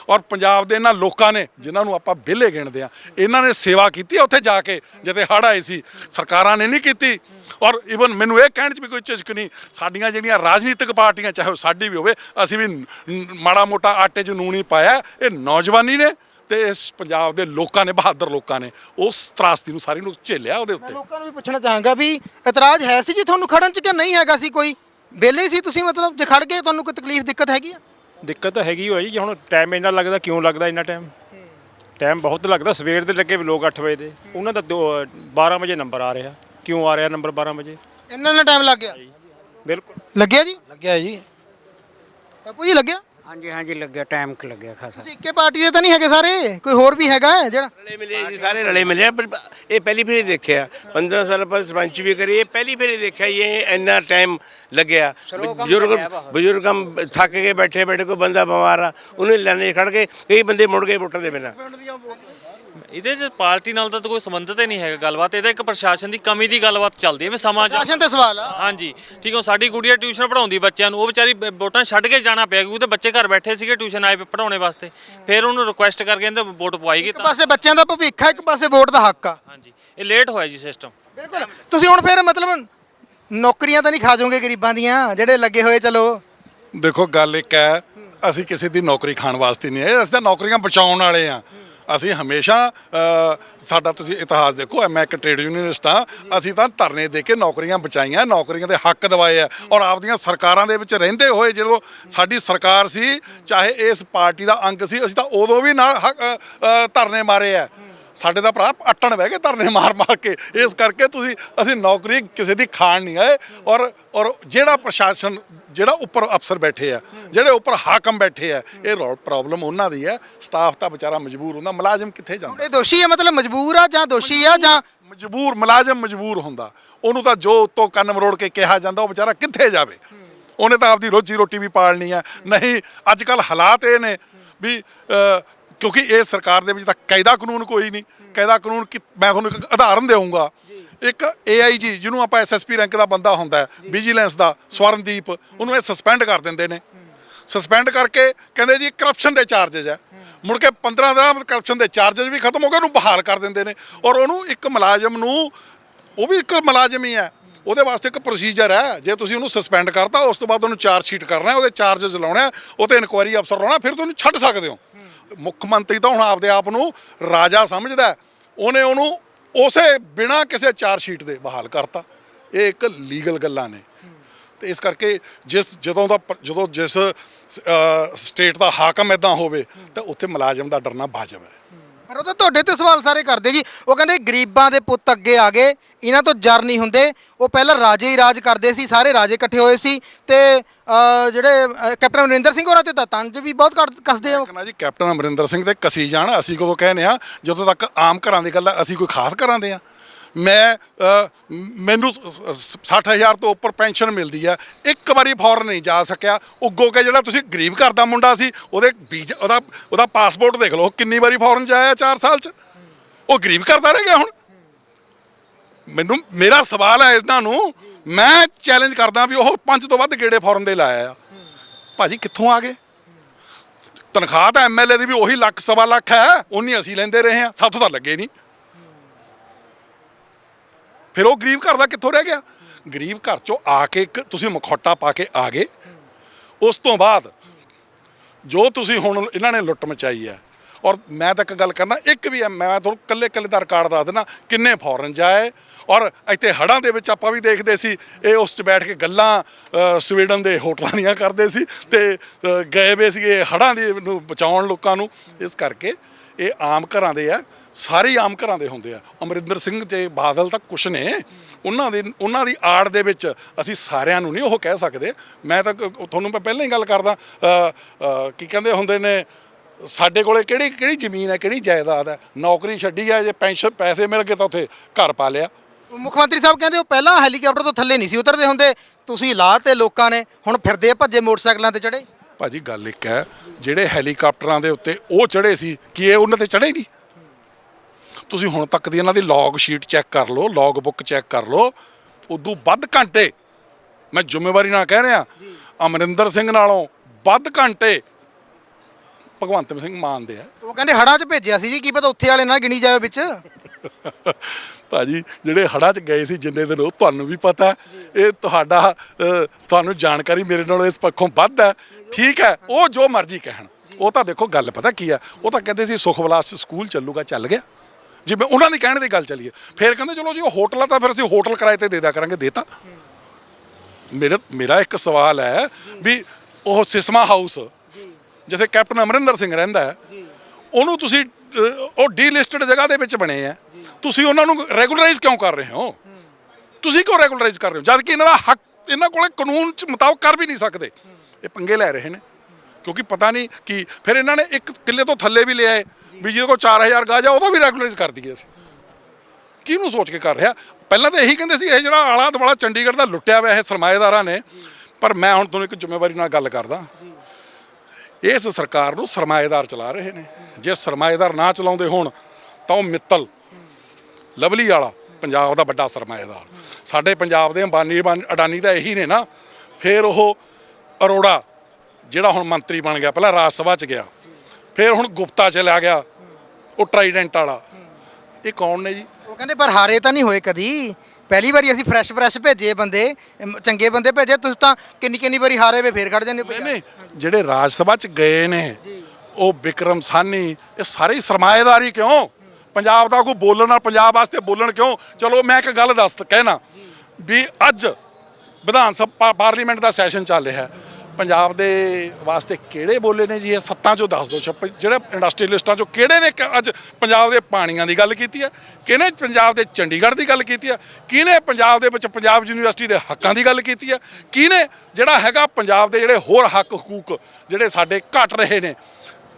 ਔਰ ਪੰਜਾਬ ਦੇ ਇਹਨਾਂ ਲੋਕਾਂ ਨੇ, ਜਿਨ੍ਹਾਂ ਨੂੰ ਆਪਾਂ ਵਿਹਲੇ ਗਿਣਦੇ ਆ ਇਹਨਾਂ ਨੇ ਸੇਵਾ ਕੀਤੀ ਉੱਥੇ ਜਾ ਕੇ, ਜਿੱਥੇ ਹੜ੍ਹ ਆਏ ਸੀ। ਸਰਕਾਰਾਂ ਨੇ ਨਹੀਂ ਕੀਤੀ। ਔਰ ਇਵਨ ਮੈਨੂੰ ਇਹ ਕਹਿਣ 'ਚ ਵੀ ਕੋਈ ਝਿਜਕ ਨਹੀਂ, ਸਾਡੀਆਂ ਜਿਹੜੀਆਂ ਰਾਜਨੀਤਿਕ ਪਾਰਟੀਆਂ, ਚਾਹੇ ਉਹ ਸਾਡੀ ਵੀ ਹੋਵੇ, ਅਸੀਂ ਵੀ ਮਾੜਾ ਮੋਟਾ ਆਟੇ 'ਚ ਨੂਣ ਹੀ ਪਾਇਆ, ਇਹ ਨੌਜਵਾਨੀ ਨੇ। ਤੇ ਇਸ ਪੰਜਾਬ ਦੇ ਲੋਕਾਂ ਨੇ ਬਹਾਦਰ ਲੋਕਾਂ ਨੇ ਉਸ ਤਰਾਸਦੀ ਨੂੰ ਸਾਰੀ ਨੂੰ ਝੇਲਿਆ ਉਹਦੇ ਮੈਂ ਉੱਤੇ। ਲੋਕਾਂ ਨੂੰ ਵੀ ਪੁੱਛਣਾ ਚਾਹਾਂਗਾ ਵੀ ਇਤਰਾਜ਼ ਹੈ ਸੀ ਜੀ ਤੁਹਾਨੂੰ ਖੜਨ ਚ ਕਿ ਨਹੀਂ ਹੈਗਾ ਸੀ ਕੋਈ? ਵਿਹਲੇ ਸੀ ਤੁਸੀਂ ਮਤਲਬ ਜੇ ਖੜ ਗਏ ਤੁਹਾਨੂੰ ਕੋਈ ਤਕਲੀਫ ਦਿੱਕਤ ਹੈਗੀ ਆ? ਦਿੱਕਤ ਤਾਂ ਹੈਗੀ ਹੋਈ ਜੀ ਹੁਣ ਟਾਈਮ ਇੰਨਾ ਲੱਗਦਾ ਕਿਉਂ ਲੱਗਦਾ ਇੰਨਾ ਟਾਈਮ ਟਾਈਮ ਬਹੁਤ ਲੱਗਦਾ ਸਵੇਰ ਦੇ ਲੱਗੇ ਵੀ ਲੋਕ 8 ਵਜੇ ਦੇ। ਉਹਨਾਂ ਦਾ ਦੋ- 12 ਵਜੇ ਨੰਬਰ ਆ ਰਿਹਾ। ਕਿਉਂ ਆ ਰਿਹਾ ਨੰਬਰ 12 ਵਜੇ? ਇੰਨਾ ਨਾ ਟਾਈਮ ਲੱਗ ਗਿਆ? ਬਿਲਕੁਲ। ਲੱਗਿਆ ਜੀ? ਲੱਗਿਆ ਜੀ। ਬਾਪੂ ਜੀ ਲੱਗਿਆ? ਹਾਂਜੀ ਹਾਂਜੀ ਲੱਗਿਆ ਟਾਈਮ ਕ ਲੱਗਿਆ ਖਾਸਾ। ਤੁਸੀਂ ਇੱਕੇ ਪਾਰਟੀ ਦੇ ਤਾਂ ਨਹੀਂ ਹੈਗੇ ਸਾਰੇ? ਕੋਈ ਹੋਰ ਵੀ ਹੈਗਾ ਹੈ ਜਿਹੜਾ? ਰਲੇ ਮਿਲੇ ਜੀ ਸਾਰੇ ਰਲੇ ਮਿਲੇ ਆ, ਪਰ ਇਹ ਪਹਿਲੀ ਫੇਰ ਦੇਖਿਆ। 15 ਸਾਲ ਪਹਿਲਾਂ ਸਰਪੰਚ ਵੀ ਕਰੀ ਇਹ ਪਹਿਲੀ ਫੇਰ ਦੇਖਿਆ ਜੀ ਇਹ ਇੰਨਾ ਟਾਈਮ ਲੱਗਿਆ। ਬਜ਼ੁਰਗ ਬਜ਼ੁਰਗ ਹਮ ਥੱਕ ਕੇ ਬੈਠੇ ਬੈਠੇ ਕੋਈ ਬੰਦਾ ਬਿਮਾਰ ਆ ਉਹਨੇ ਲੈਣੇ ਖੜ ਕੇ ਕਈ ਬੰਦੇ ਮੁੜ ਗਏ ਵੋਟਾਂ ਦੇ ਬਿਨਾਂ। ਇਹਦੇ 'ਚ ਪਾਰਟੀ ਨਾਲ ਤਾਂ ਕੋਈ ਸੰਬੰਧਤ ਹੀ ਨਹੀਂ ਹੈਗਾ ਗੱਲਬਾਤ। ਇਹਦਾ ਇੱਕ ਪ੍ਰਸ਼ਾਸਨ ਦੀ ਕਮੀ ਦੀ ਗੱਲਬਾਤ ਚੱਲਦੀ ਹੈ ਵੀ ਸਮਾਂ ਚ- ਸ਼ਾਸਨ ਤੇ ਸਵਾਲ ਆ। ਹਾਂਜੀ। ਠੀਕ ਹੈ ਸਾਡੀ ਗੁੜੀਆ ਟਿਊਸ਼ਨ ਪੜਾਉਂਦੀ ਬੱਚਿਆਂ ਨੂੰ। ਉਹ ਵਿਚਾਰੀ ਬ- ਵੋਟਾਂ ਛੱਡ ਕੇ ਜਾਣਾ ਪਿਆ ਕਿਉਂਕਿ ਉਹਦੇ ਬੱਚੇ ਘਰ ਬੈਠੇ ਸੀਗੇ ਟਿਊਸ਼ਨ ਆਏ ਪੜਾਉਣੇ ਵਾਸਤੇ। ਫਿਰ ਉਹਨੂੰ ਰਿਕੁਐਸਟ ਕਰਕੇ ਇਹਦੇ ਵੋਟ ਪਵਾਈ ਗਈ ਇੱਕ ਤਾਂ। ਪਾਸੇ ਬੱਚਿਆਂ ਦਾ ਭਵਿੱਖ ਆ ਇੱਕ ਪਾਸੇ ਵੋਟ ਦਾ ਹੱਕ ਆ। ਹਾਂਜੀ। ਇਹ ਲੇਟ ਹੋਇਆ ਜੀ ਸਿਸਟਮ ਬਿਲਕੁਲ। ਤੁਸੀਂ ਹੁਣ ਫਿਰ ਮਤਲਬ ਨੌਕਰੀਆਂ ਤਾਂ ਨਹੀਂ ਖਾ ਜਾਓਗੇ ਗਰੀਬਾਂ ਦੀਆਂ ਜਿਹੜੇ ਲੱਗੇ ਹੋਏ ਚਲੋ। ਦੇਖੋ ਗੱਲ ਇੱਕ ਹੈ ਅਸੀਂ ਕਿਸੇ ਦੀ ਨੌਕਰੀ ਖਾਣ ਵਾਸਤੇ ਨਹੀਂ ਆਏ ਅਸੀਂ ਤਾਂ ਨੌਕਰੀਆਂ ਬਚਾਉਣ ਵਾਲੇ ਆ ਅਸੀਂ ਹਮੇਸ਼ਾ ਸਾਡਾ ਤੁਸੀਂ ਇਤਿਹਾਸ ਦੇਖੋ ਮੈਂ ਇੱਕ ਟ੍ਰੇਡ ਯੂਨੀਅਨਿਸਟ ਆ। ਅਸੀਂ ਤਾਂ ਧਰਨੇ ਦੇ ਕੇ ਨੌਕਰੀਆਂ ਬਚਾਈਆਂ, ਨੌਕਰੀਆਂ ਦੇ ਹੱਕ ਦਿਵਾਏ ਆ। ਔਰ ਆਪਦੀਆਂ ਸਰਕਾਰਾਂ ਦੇ ਵਿੱਚ ਰਹਿੰਦੇ ਹੋਏ ਜਦੋਂ ਸਾਡੀ ਸਰਕਾਰ ਸੀ, ਚਾਹੇ ਇਸ ਪਾਰਟੀ ਦਾ ਅੰਗ ਸੀ, ਅਸੀਂ ਤਾਂ ਉਦੋਂ ਵੀ ਨਾਲ ਹੱਕ- ਧਰਨੇ ਮਾਰੇ ਆ। ਸਾਡੇ ਦਾ ਭਰਾ ਅਟਣ ਬਹਿ ਗਏ ਧਰਨੇ ਮਾਰ ਮਾਰ ਕੇ। ਇਸ ਕਰਕੇ ਤੁਸੀਂ ਅਸੀਂ ਨੌਕਰੀ ਕਿਸੇ ਦੀ ਖਾਣ ਨਹੀਂ ਆਏ। ਔਰ ਔਰ ਜਿਹੜਾ ਪ੍ਰਸ਼ਾਸਨ ਜਿਹੜਾ ਉੱਪਰ ਅਫਸਰ ਬੈਠੇ ਆ ਜਿਹੜੇ ਉੱਪਰ ਹਾਕਮ ਬੈਠੇ ਆ ਇਹ ਪ੍ਰੋਬਲਮ ਉਹਨਾਂ ਦੀ ਹੈ ਸਟਾਫ ਤਾਂ ਵਿਚਾਰਾ ਮਜਬੂਰ ਹੁੰਦਾ। ਮੁਲਾਜ਼ਮ ਕਿੱਥੇ ਜਾਂਦਾ? ਇਹ ਦੋਸ਼ੀ ਹੈ ਮਤਲਬ ਮਜਬੂਰ ਆ ਜਾਂ ਦੋਸ਼ੀ ਆ ਜਾਂ ਮਜਬੂਰ ਮੁਲਾਜ਼ਮ ਮਜਬੂਰ ਹੁੰਦਾ। ਉਹਨੂੰ ਤਾਂ ਜੋ ਉੱਤੋਂ ਕੰਨ ਮਰੋੜ ਕੇ ਕਿਹਾ ਜਾਂਦਾ ਉਹ ਵਿਚਾਰਾ ਕਿੱਥੇ ਜਾਵੇ? ਉਹਨੇ ਤਾਂ ਆਪਦੀ ਰੋਜੀ ਰੋਟੀ ਵੀ ਪਾਲਣੀ ਆ। ਨਹੀਂ ਅੱਜ ਕੱਲ ਹਾਲਾਤ ਇਹ ਨੇ ਵੀ ਕਿਉਂਕਿ ਇਹ ਸਰਕਾਰ ਦੇ ਵਿੱਚ ਤਾਂ ਕਾਇਦਾ ਕਾਨੂੰਨ ਕੋਈ ਨਹੀਂ। ਕਾਇਦਾ ਕਾਨੂੰਨ ਕਿ ਮੈਂ ਤੁਹਾਨੂੰ ਇੱਕ ਉਦਾਹਰਨ ਦੇਵਾਂਗਾ ਇੱਕ ਏਆਈਜੀ ਜਿਹਨੂੰ ਆਪਾਂ ਐਸਐਸਪੀ ਰੈਂਕ ਦਾ ਬੰਦਾ ਹੁੰਦਾ ਵਿਜੀਲੈਂਸ ਦਾ ਸਵਰਨਦੀਪ ਉਹਨੂੰ ਇਹ ਸਸਪੈਂਡ ਕਰ ਦਿੰਦੇ ਨੇ। ਸਸਪੈਂਡ ਕਰਕੇ ਕਹਿੰਦੇ ਜੀ ਕਰਪਸ਼ਨ ਦੇ ਚਾਰजेस ਹੈ। ਮੁੜ ਕੇ 15 ਦਾ ਕਰਪਸ਼ਨ ਦੇ ਚਾਰजेस ਵੀ ਖਤਮ ਹੋ ਗਏ ਉਹਨੂੰ ਬਹਾਲ ਕਰ ਦਿੰਦੇ ਨੇ। ਔਰ ਉਹਨੂੰ ਇੱਕ ਮੁਲਾਜ਼ਮ ਨੂੰ ਉਹ ਵੀ ਇੱਕ ਮੁਲਾਜ਼ਮ ਹੀ ਹੈ। ਉਹਦੇ ਵਾਸਤੇ ਇੱਕ ਪ੍ਰੋਸੀਜਰ ਹੈ। ਜੇ ਤੁਸੀਂ ਉਹਨੂੰ ਸਸਪੈਂਡ ਕਰਤਾ ਉਸ ਤੋਂ ਬਾਅਦ ਉਹਨੂੰ ਚਾਰਜ ਸ਼ੀਟ ਕਰਨਾ ਉਹਦੇ ਚਾਰजेस ਲਾਉਣਾ ਉਹ ਤੇ ਇਨਕੁਆਇਰੀ ਅਫਸਰ ਲਾਉਣਾ ਫਿਰ ਤੁਹਾਨੂੰ ਛੱਡ ਸਕਦੇ ਹੋ। ਮੁੱਖ ਮੰਤਰੀ ਤਾਂ ਹੁਣ ਆਪਦੇ ਆਪ ਨੂੰ ਰਾਜਾ ਸਮਝਦਾ ਉਹਨੇ ਉਹਨੂੰ ਉਸੇ ਬਿਨਾ ਕਿਸੇ ਚਾਰਜ ਸ਼ੀਟ ਦੇ ਬਹਾਲ ਕਰਤਾ। ਇਹ ਇੱਕ ਲੀਗਲ ਗੱਲਾਂ ਨੇ। ਤੇ ਇਸ ਕਰਕੇ ਜਿਸ ਜਦੋਂ ਦਾ ਜਦੋਂ ਜਿਸ ਸਟੇਟ ਦਾ ਹਾਕਮ ਇਦਾਂ ਹੋਵੇ, ਤਾਂ ਉੱਥੇ ਮੁਲਾਜ਼ਮ ਦਾ ਡਰਨਾ ਵਾਜਬ ਹੈ। ਪਰ ਉਹ ਤਾਂ ਤੁਹਾਡੇ ਤੇ ਸਵਾਲ ਸਾਰੇ ਕਰਦੇ ਜੀ। ਉਹ ਕਹਿੰਦੇ ਗਰੀਬਾਂ ਦੇ ਪੁੱਤ ਅੱਗੇ ਆ ਗਏ ਇਹਨਾਂ ਤੋਂ ਜਰ ਨਹੀਂ ਹੁੰਦੇ। ਉਹ ਪਹਿਲਾਂ ਰਾਜੇ ਹੀ ਰਾਜ ਕਰਦੇ ਸੀ ਸਾਰੇ ਰਾਜੇ ਇਕੱਠੇ ਹੋਏ ਸੀ। ਤੇ ਅ, ਜਿਹੜੇ ਅ, ਕੈਪਟਨ ਅਮਰਿੰਦਰ ਸਿੰਘ ਹੋਰਾਂ ਤੇ ਤਾਂ ਤੰਜ ਵੀ ਬਹੁਤ ਕੱਢ- ਕੱਸਦੇ ਆ। ਕਹਿੰਦਾ ਜੀ ਕੈਪਟਨ ਅਮਰਿੰਦਰ ਸਿੰਘ ਤੇ ਕਸੀ ਜਾਣ ਅਸੀਂ ਕਦੋਂ ਕਹਿੰਦੇ ਆ ਜਦੋਂ ਤੱਕ ਆਮ ਘਰਾਂ ਦੀ ਗੱਲ ਆ ਅਸੀਂ ਕੋਈ ਖਾਸ ਘਰਾਂ ਦੇ ਆ। ਮੈਂ ਅ, ਮੈਨੂੰ 60000 ਤੋਂ ਉੱਪਰ ਪੈਨਸ਼ਨ ਮਿਲਦੀ ਆ। ਇੱਕ ਵਾਰੀ ਫੌਰਨ ਨਹੀਂ ਜਾ ਸਕਿਆ। ਉੱਗੋ ਕੇ ਜਿਹੜਾ ਤੁਸੀਂ ਗਰੀਬ ਘਰ ਦਾ ਮੁੰਡਾ ਸੀ ਉਹਦੇ ਵੀਜ਼ਾ ਉਹਦਾ ਉਹਦਾ ਪਾਸਪੋਰਟ ਦੇਖ ਲਓ ਕਿੰਨੀ ਵਾਰੀ ਫੌਰਨ ਜਾਇਆ 4 ਸਾਲ ਚ? ਉਹ ਗਰੀਬ ਘਰ ਦਾ ਰਹਿ ਗਿਆ ਹੁਣ। ਮੈਨੂੰ ਮੇਰਾ ਸਵਾਲ ਹੈ ਇਹਨਾਂ ਨੂੰ ਮੈਂ ਚੈਲੰਜ ਕਰਦਾ ਵੀ ਉਹ ਪੰਜ ਤੋਂ ਵੱਧ ਗੇੜੇ ਫੌਰਨ ਦੇ ਲਾਇਆ ਆ। ਭਾਜੀ ਕਿੱਥੋਂ ਆ ਗਏ? ਤਨਖਾਹ ਤਾਂ ਐਮਐਲਏ ਦੀ ਵੀ ਉਹੀ ਲੱਖ ਸਵਾ ਲੱਖ ਹੈ ਉਨੀ ਅਸੀਂ ਲੈਂਦੇ ਰਹੇ ਹਾਂ ਸਾਥੋਂ ਤਾਂ ਲੱਗੇ ਨਹੀਂ। ਫਿਰ ਉਹ ਗਰੀਬ ਘਰ ਦਾ ਕਿੱਥੋਂ ਰਹਿ ਗਿਆ? ਗਰੀਬ ਘਰ ਚੋਂ ਆ ਕੇ ਇੱਕ ਤੁਸੀਂ ਮਖੌਟਾ ਪਾ ਕੇ ਆ ਗਏ। ਉਸ ਤੋਂ ਬਾਅਦ ਜੋ ਤੁਸੀਂ ਹੁਣ ਇਹਨਾਂ ਨੇ ਲੁੱਟ ਮਚਾਈ ਹੈ। ਔਰ ਮੈਂ ਤਾਂ ਇੱਕ ਗੱਲ ਕਰਨਾ ਇੱਕ ਵੀ ਹੈ, ਮੈਂ ਤੁਹਾਨੂੰ ਕੱਲੇ ਕੱਲੇ ਦਾ ਰਿਕਾਰਡ ਦੱਸ ਦੇਣਾ ਕਿੰਨੇ ਫੌਰਨ ਜਾਏ। ਔਰ ਇੱਥੇ ਹੜਾਂ ਦੇ ਵਿੱਚ ਆਪਾਂ ਵੀ ਦੇਖਦੇ ਸੀ ਇਹ ਉਸ 'ਚ ਬੈਠ ਕੇ ਗੱਲਾਂ ਸਵੀਡਨ ਦੇ ਹੋਟਲਾਂ ਦੀਆਂ ਕਰਦੇ ਸੀ ਤੇ ਗਏ ਵੇ ਸੀਗੇ ਹੜਾਂ ਦੇ ਨੂੰ ਬਚਾਉਣ ਲੋਕਾਂ ਨੂੰ। ਇਸ ਕਰਕੇ ਇਹ ਆਮ ਘਰਾਂ ਦੇ ਆ ਸਾਰੇ ਆਮ ਘਰਾਂ ਦੇ ਹੁੰਦੇ ਆ। ਅਮਰਿੰਦਰ ਸਿੰਘ ਤੇ ਬਾਦਲ ਤਾਂ ਕੁਛ ਨੇ। ਉਹਨਾਂ ਦੇ ਉਹਨਾਂ ਦੀ ਆੜ ਦੇ ਵਿੱਚ ਅਸੀਂ ਸਾਰਿਆਂ ਨੂੰ ਨਹੀਂ ਉਹ ਕਹਿ ਸਕਦੇ। ਮੈਂ ਤਾਂ ਤੁਹਾਨੂੰ ਮੈਂ ਪਹਿਲਾਂ ਹੀ ਗੱਲ ਕਰਦਾ ਕੀ ਕਹਿੰਦੇ ਹੁੰਦੇ ਨੇ ਸਾਡੇ ਕੋਲੇ ਕਿਹੜੀ ਕਿਹੜੀ ਜ਼ਮੀਨ ਹੈ ਕਿਹੜੀ ਜਾਇਦਾਦ ਹੈ? ਨੌਕਰੀ ਛੱਡੀ ਹੈ ਜੇ ਪੈਨਸ਼ਨ ਪੈਸੇ ਮਿਲ ਗਏ ਤਾਂ ਉੱਥੇ ਘਰ ਪਾ ਲਿਆ। ਮੁੱਖ ਮੰਤਰੀ ਸਾਹਿਬ ਕਹਿੰਦੇ ਉਹ ਪਹਿਲਾਂ ਹੈਲੀਕਾਪਟਰ ਤੋਂ ਥੱਲੇ ਨਹੀਂ ਸੀ ਉਤਰਦੇ ਹੁੰਦੇ। ਤੁਸੀਂ ਲਾਹ ਤੇ ਲੋਕਾਂ ਨੇ ਹੁਣ ਫਿਰਦੇ ਆ ਭੱਜੇ ਮੋਟਰਸਾਈਕਲਾਂ ਤੇ ਚੜੇ ਭਾਜੀ ਗੱਲ ਇੱਕ ਹੈ ਜਿਹੜੇ ਹੈਲੀਕਾਪਟਰਾਂ ਦੇ ਉੱਤੇ ਉਹ ਚੜੇ ਸੀ ਕੀ ਇਹ ਉਹਨਾਂ ਤੇ ਚੜੇ ਨਹੀਂ? ਤੁਸੀਂ ਹੁਣ ਤੱਕ ਦੀ ਇਹਨਾਂ ਦੀ ਲੌਗ ਸ਼ੀਟ ਚੈੱਕ ਕਰ ਲਓ ਲੌਗ ਬੁੱਕ ਚੈੱਕ ਕਰ ਲਓ ਉਦੋਂ ਵੱਧ ਘੰਟੇ ਮੈਂ ਜ਼ਿੰਮੇਵਾਰੀ ਨਾਲ ਕਹਿ ਰਿਹਾ ਅਮਰਿੰਦਰ ਸਿੰਘ ਨਾਲੋਂ ਵੱਧ ਘੰਟੇ ਭਗਵੰਤ ਸਿੰਘ ਮਾਨਦੇ ਆ। ਉਹ ਕਹਿੰਦੇ ਹੜਾਂ 'ਚ ਭੇਜਿਆ ਸੀ ਜੀ ਕੀ ਪਤਾ ਉੱਥੇ ਵਾਲੇ ਨਾਲ ਗਿਣੀ ਜਾਵੇ ਵਿੱਚ। ਭਾਜੀ ਜਿਹੜੇ ਹੜ੍ਹਾਂ 'ਚ ਗਏ ਸੀ ਜਿੰਨੇ ਦਿਨ ਉਹ ਤੁਹਾਨੂੰ ਵੀ ਪਤਾ। ਇਹ ਤੁਹਾਡਾ ਤੁਹਾਨੂੰ ਜਾਣਕਾਰੀ ਮੇਰੇ ਨਾਲੋਂ ਇਸ ਪੱਖੋਂ ਵੱਧ ਹੈ। ਠੀਕ ਹੈ ਉਹ ਜੋ ਮਰਜ਼ੀ ਕਹਿਣ। ਉਹ ਤਾਂ ਦੇਖੋ ਗੱਲ ਪਤਾ ਕੀ ਆ ਉਹ ਤਾਂ ਕਹਿੰਦੇ ਸੀ ਸੁਖਵਲਾਸ ਸਕੂਲ ਚੱਲੂਗਾ ਚੱਲ ਗਿਆ। ਜਿਵੇਂ ਉਹਨਾਂ ਦੀ ਕਹਿਣ ਦੀ ਗੱਲ ਚੱਲੀਏ ਫਿਰ ਕਹਿੰਦੇ ਚਲੋ ਜੀ ਉਹ ਹੋਟਲ ਆ ਤਾਂ ਫਿਰ ਅਸੀਂ ਹੋਟਲ ਕਿਰਾਏ ਤੇ ਦੇ ਦਿਆ ਕਰਾਂਗੇ ਦੇਤਾ ਮੇਰਾ ਮੇਰਾ ਇੱਕ ਸਵਾਲ ਹੈ ਵੀ ਉਹ ਸਿਸਮਾ ਹਾਊਸ ਜਿੱਥੇ ਕੈਪਟਨ ਅਮਰਿੰਦਰ ਸਿੰਘ ਰਹਿੰਦਾ ਹੈ ਉਹਨੂੰ ਤੁਸੀਂ ਉਹ ਡੀਲਿਸਟਡ ਜਗ੍ਹਾ ਦੇ ਵਿੱਚ ਬਣੇ ਆ। ਤੁਸੀਂ ਉਹਨਾਂ ਨੂੰ ਰੈਗੂਲਰਾਈਜ਼ ਕਿਉਂ ਕਰ ਰਹੇ ਹੋ? ਤੁਸੀਂ ਕਿਉਂ ਰੈਗੂਲਰਾਈਜ਼ ਕਰ ਰਹੇ ਹੋ? ਜਦ ਕਿ ਇਹਨਾਂ ਦਾ ਹੱਕ ਇਹਨਾਂ ਕੋਲੇ ਕਾਨੂੰਨ ਚ ਮੁਤਾਬਕ ਕਰ ਵੀ ਨਹੀਂ ਸਕਦੇ। ਇਹ ਪੰਗੇ ਲੈ ਰਹੇ ਨੇ। ਕਿਉਂਕਿ ਪਤਾ ਨਹੀਂ ਕਿ ਫਿਰ ਇਹਨਾਂ ਨੇ ਇੱਕ ਕਿੱਲੇ ਤੋਂ ਥੱਲੇ ਵੀ ਲਿਆਏ। ਵੀ ਜਿਹਦੇ ਕੋਲ 4000 ਗਾਜ ਆ ਉਹਦਾ ਵੀ ਰੈਗੂਲਰਾਈਜ਼ ਕਰ ਦਈਏ ਅਸੀਂ। ਕਿਹਨੂੰ ਸੋਚ ਕੇ ਕਰ ਰਿਹਾ? ਪਹਿਲਾਂ ਤਾਂ ਇਹੀ ਕਹਿੰਦੇ ਸੀ, ਇਹ ਜਿਹੜਾ ਆਲਾ ਦੁਆਲਾ ਚੰਡੀਗੜ੍ਹ ਦਾ ਲੁੱਟਿਆ ਹੋਇਆ ਇਹ ਸਰਮਾਏਦਾਰਾਂ ਨੇ, ਪਰ ਮੈਂ ਹੁਣ ਤੁਹਾਨੂੰ ਇੱਕ ਜ਼ਿੰਮੇਵਾਰੀ ਨਾਲ ਗੱਲ ਕਰਦਾ। ਇਸ ਸਰਕਾਰ ਨੂੰ ਸਰਮਾਏਦਾਰ ਚਲਾ ਰਹੇ ਨੇ। ਜੇ ਸਰਮਾਏਦਾਰ ਨਾ ਚਲਾਉਂਦੇ ਹੋਣ, ਤਾਂ ਉਹ ਮਿੱਤਲ, ਲਵਲੀ ਵਾਲਾ, ਪੰਜਾਬ ਦਾ ਵੱਡਾ ਸਰਮਾਏਦਾਰ। ਸਾਡੇ ਪੰਜਾਬ ਦੇ ਅੰਬਾਨੀ ਅਡਾਨੀ ਦਾ ਇਹੀ ਨੇ ਨਾ। ਫਿਰ ਉਹ ਅਰੋੜਾ, ਜਿਹੜਾ ਹੁਣ ਮੰਤਰੀ ਬਣ ਗਿਆ, ਪਹਿਲਾਂ ਰਾਜ ਸਭਾ ਚ ਗਿਆ। ਫਿਰ ਹੁਣ ਗੁਪਤਾ ਚਲਿਆ ਗਿਆ। ਉਹ ਟਰਾਈਡੈਂਟ ਵਾਲਾ। ਇਹ ਕੌਣ ਨੇ ਜੀ? ਉਹ ਕਹਿੰਦੇ ਪਰ ਹਾਰੇ ਤਾਂ ਨਹੀਂ ਹੋਏ ਕਦੀ। ਪਹਿਲੀ ਵਾਰੀ ਅਸੀਂ ਫਰੈਸ਼ ਫਰੈਸ਼ ਭੇਜੇ ਬੰਦੇ ਅਮ, ਚੰਗੇ ਬੰਦੇ ਭੇਜੇ ਤੁਸੀਂ ਤਾਂ ਕਿੰਨੀ ਕਿੰਨੀ ਵਾਰੀ ਹਾਰੇ ਵੇ ਫੇਰ ਖੜ ਜਾਂਦੇ ਨਹੀਂ ਨਹੀਂ ਜਿਹੜੇ ਰਾਜ ਸਭਾ ਚ ਗਏ ਨੇ ਉਹ ਵਿਕਰਮ ਸਾਨੀ ਇਹ ਸਾਰੇ ਹੀ ਸਰਮਾਏਦਾਰੀ ਕਿਉਂ? ਪੰਜਾਬ ਦਾ ਕੋਈ ਬੋਲਣ ਨਾਲ ਪੰਜਾਬ ਵਾਸਤੇ ਬੋਲਣ ਕਿਉਂ? ਚਲੋ ਮੈਂ ਇੱਕ ਗੱਲ ਦੱਸ ਕਹਿਣਾ ਵੀ ਅੱਜ ਵਿਧਾਨ ਸਭਾ ਪਾਰਲੀਮੈਂਟ ਦਾ ਸੈਸ਼ਨ ਚੱਲ ਰਿਹਾ। ਹੈ ਪੰਜਾਬ ਦੇ ਵਾਸਤੇ ਕਿਹੜੇ ਬੋਲੇ ਨੇ ਜੀ? ਇਹ ਸੱਤਾਂ ਚੋਂ ਦੱਸ ਦਿਓ। ਛੱਪ ਜਿਹੜੇ ਇੰਡਸਟਰੀਅਲਿਸਟਾਂ ਚੋਂ ਕਿਹੜੇ ਨੇ ਕ- ਅੱਜ ਪੰਜਾਬ ਦੇ ਪਾਣੀਆਂ ਦੀ ਗੱਲ ਕੀਤੀ ਹੈ ਕਿਹਨੇ ਪੰਜਾਬ ਦੇ ਚੰਡੀਗੜ੍ਹ ਦੀ ਗੱਲ ਕੀਤੀ ਹੈ ਕਿਹਨੇ ਪੰਜਾਬ ਦੇ ਵਿੱਚ ਪੰਜਾਬ ਯੂਨੀਵਰਸਿਟੀ ਦੇ ਹੱਕਾਂ ਦੀ ਗੱਲ ਕੀਤੀ ਹੈ ਕਿਹਨੇ ਜਿਹੜਾ ਹੈਗਾ ਪੰਜਾਬ ਦੇ ਜਿਹੜੇ ਹੋਰ ਹੱਕ ਹਕੂਕ ਜਿਹੜੇ ਸਾਡੇ ਘਟ ਰਹੇ ਨੇ,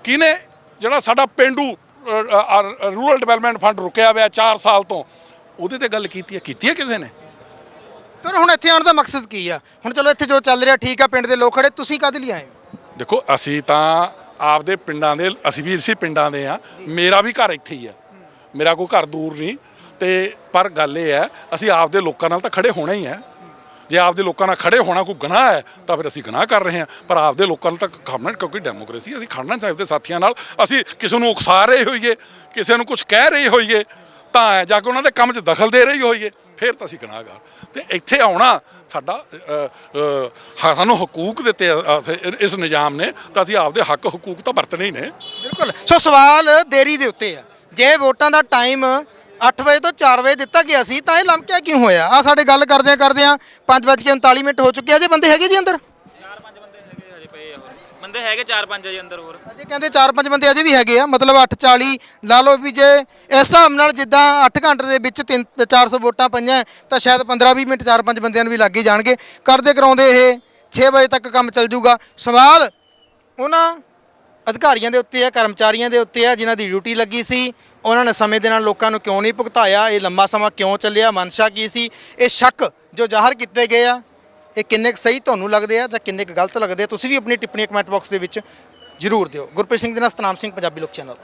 ਕਿਹਨੇ ਜਿਹੜਾ ਸਾਡਾ ਪਿੰਡੂ ਰੂਰਲ ਡਿਵੈਲਪਮੈਂਟ ਫੰਡ ਰੁਕਿਆ ਹੋਇਆ 4 ਸਾਲ ਤੋਂ, ਉਹਦੇ ਤੇ ਗੱਲ ਕੀਤੀ ਹੈ ਕੀਤੀ ਹੈ ਕਿਸੇ ਨੇ? ਪਰ ਹੁਣ ਇੱਥੇ ਆਉਣ ਦਾ ਮਕਸਦ ਕੀ ਆ? ਹੁਣ ਚਲੋ ਇੱਥੇ ਜੋ ਚੱਲ ਰਿਹਾ ਠੀਕ ਆ ਪਿੰਡ ਦੇ ਲੋਕ ਖੜੇ ਤੁਸੀਂ ਕਦ ਲਈ ਆਏ ਹੋ? ਦੇਖੋ ਅਸੀਂ ਤਾਂ ਆਪਦੇ ਪਿੰਡਾਂ ਦੇ ਅਸੀਂ ਵੀ ਇਸੇ ਪਿੰਡਾਂ ਦੇ ਆ ਮੇਰਾ ਵੀ ਘਰ ਇੱਥੇ ਹੀ ਆ। ਮੇਰਾ ਕੋਈ ਘਰ ਦੂਰ ਨਹੀਂ। ਤੇ ਪਰ ਗੱਲ ਇਹ ਹੈ ਅਸੀਂ ਆਪਦੇ ਲੋਕਾਂ ਨਾਲ ਤਾਂ ਖੜੇ ਹੋਣਾ ਹੀ ਹੈ। ਜੇ ਆਪਦੇ ਲੋਕਾਂ ਨਾਲ ਖੜੇ ਹੋਣਾ ਕੋਈ ਗੁਨਾਹ ਹੈ ਤਾਂ ਫਿਰ ਅਸੀਂ ਗੁਨਾਹ ਕਰ ਰਹੇ ਹਾਂ। ਪਰ ਆਪਦੇ ਲੋਕਾਂ ਨਾਲ ਤਾਂ ਖੜਨਾ ਕਿਉਂਕਿ ਡੈਮੋਕ੍ਰੇਸੀ ਅਸੀਂ ਖੜਨਾ ਚਾਹੀਦੇ ਸਾਥੀਆਂ ਨਾਲ। ਅਸੀਂ ਕਿਸੇ ਨੂੰ ਉਕਸਾ ਰਹੇ ਹੋਈਏ ਕਿਸੇ ਨੂੰ ਕੁਝ ਕਹਿ ਰਹੇ ਹੋਈਏ ਤਾਂ ਹੈ ਜਾ ਕੇ ਉਹਨਾਂ ਦੇ ਕੰਮ 'ਚ ਦਖਲ ਦੇ ਰਹੀ ਹੋਈਏ। ਫਿਰ ਤਾਂ ਅਸੀਂ ਗੁਨਾਹਗਾਰ। ਤੇ ਇੱਥੇ ਆਉਣਾ ਸਾਡਾ ਸਾਨੂੰ ਹਕੂਕ ਦਿੱਤੇ ਇਸ ਨਿਜ਼ਾਮ ਨੇ, ਤਾਂ ਅਸੀਂ ਆਪਦੇ ਹੱਕ, ਹਕੂਕ ਤਾਂ ਵਰਤਣੇ ਹੀ ਨੇ। ਬਿਲਕੁਲ। ਸੋ ਸਵਾਲ ਦੇਰੀ ਦੇ ਉੱਤੇ ਆ। ਜੇ ਵੋਟਾਂ ਦਾ ਟਾਈਮ 8 ਵਜੇ ਤੋਂ 4 ਵਜੇ ਦਿੱਤਾ ਗਿਆ ਸੀ, ਤਾਂ ਇਹ ਲੰਮਕਿਆ ਕਿਉਂ ਹੋਇਆ? ਆ ਸਾਡੇ ਗੱਲ ਕਰਦਿਆਂ ਕਰਦਿਆਂ 5:39 ਮਿੰਟ ਹੋ ਚੁੱਕੇ ਆ। ਜੇ ਬੰਦੇ ਹੈਗੇ ਜੀ ਅੰਦਰ ਚਾਰ ਪੰਜ ਬੰਦੇ ਹੈਗੇ ਹਜੇ ਪਏ ਆ ਹੋਰ ਬੰਦੇ ਹੈਗੇ ਚਾਰ ਪੰਜ ਅਜੇ ਅੰਦਰ ਹੋਰ। ਅਜੇ ਕਹਿੰਦੇ 4-5 ਬੰਦੇ ਅਜੇ ਵੀ ਹੈਗੇ ਆ, ਮਤਲਬ 8:40 ਲਾ ਲਓ ਵੀ ਜੇ ਇਸ ਹਿਸਾਬ ਨਾਲ ਜਿੱਦਾਂ 8 ਘੰਟੇ ਦੇ ਵਿੱਚ 3 400 ਵੋਟਾਂ ਪਈਆਂ, ਤਾਂ ਸ਼ਾਇਦ 15-20 ਮਿੰਟ 4-5 ਬੰਦਿਆਂ ਨੂੰ ਵੀ ਲੱਗ ਹੀ ਜਾਣਗੇ। ਕਰਦੇ ਕਰਾਉਂਦੇ ਇਹ 6 ਵਜੇ ਤੱਕ ਕੰਮ ਚੱਲ ਜੂਗਾ ਸਵਾਲ ਉਹਨਾਂ ਅਧਿਕਾਰੀਆਂ ਦੇ ਉੱਤੇ ਆ, ਕਰਮਚਾਰੀਆਂ ਦੇ ਉੱਤੇ ਆ, ਜਿਨ੍ਹਾਂ ਦੀ ਡਿਊਟੀ ਲੱਗੀ ਸੀ। ਉਹਨਾਂ ਨੇ ਸਮੇਂ ਦੇ ਨਾਲ ਲੋਕਾਂ ਨੂੰ ਕਿਉਂ ਨਹੀਂ ਭੁਗਤਾਇਆ? ਇਹ ਲੰਮਾ ਸਮਾਂ ਕਿਉਂ ਚੱਲਿਆ? ਮਨਸ਼ਾ ਕੀ ਸੀ? ਇਹ ਸ਼ੱਕ ਜੋ ਜ਼ਾਹਰ ਕੀਤੇ ਗਏ ਆ। ਇਹ ਕਿੰਨੇ ਕੁ ਸਹੀ ਤੁਹਾਨੂੰ ਲੱਗਦੇ ਆ ਜਾਂ ਕਿੰਨੇ ਕੁ ਗਲਤ ਲੱਗਦੇ ਆ? ਤੁਸੀਂ ਵੀ ਆਪਣੀ ਟਿੱਪਣੀ ਕਮੈਂਟ ਬਾਕਸ ਦੇ ਵਿੱਚ ਜ਼ਰੂਰ ਦਿਓ। ਗੁਰਪ੍ਰੀਤ ਸਿੰਘ ਦੇ ਨਾਲ ਸਤਨਾਮ ਸਿੰਘ, ਪੰਜਾਬੀ ਲੋਕ ਚੈਨਲ।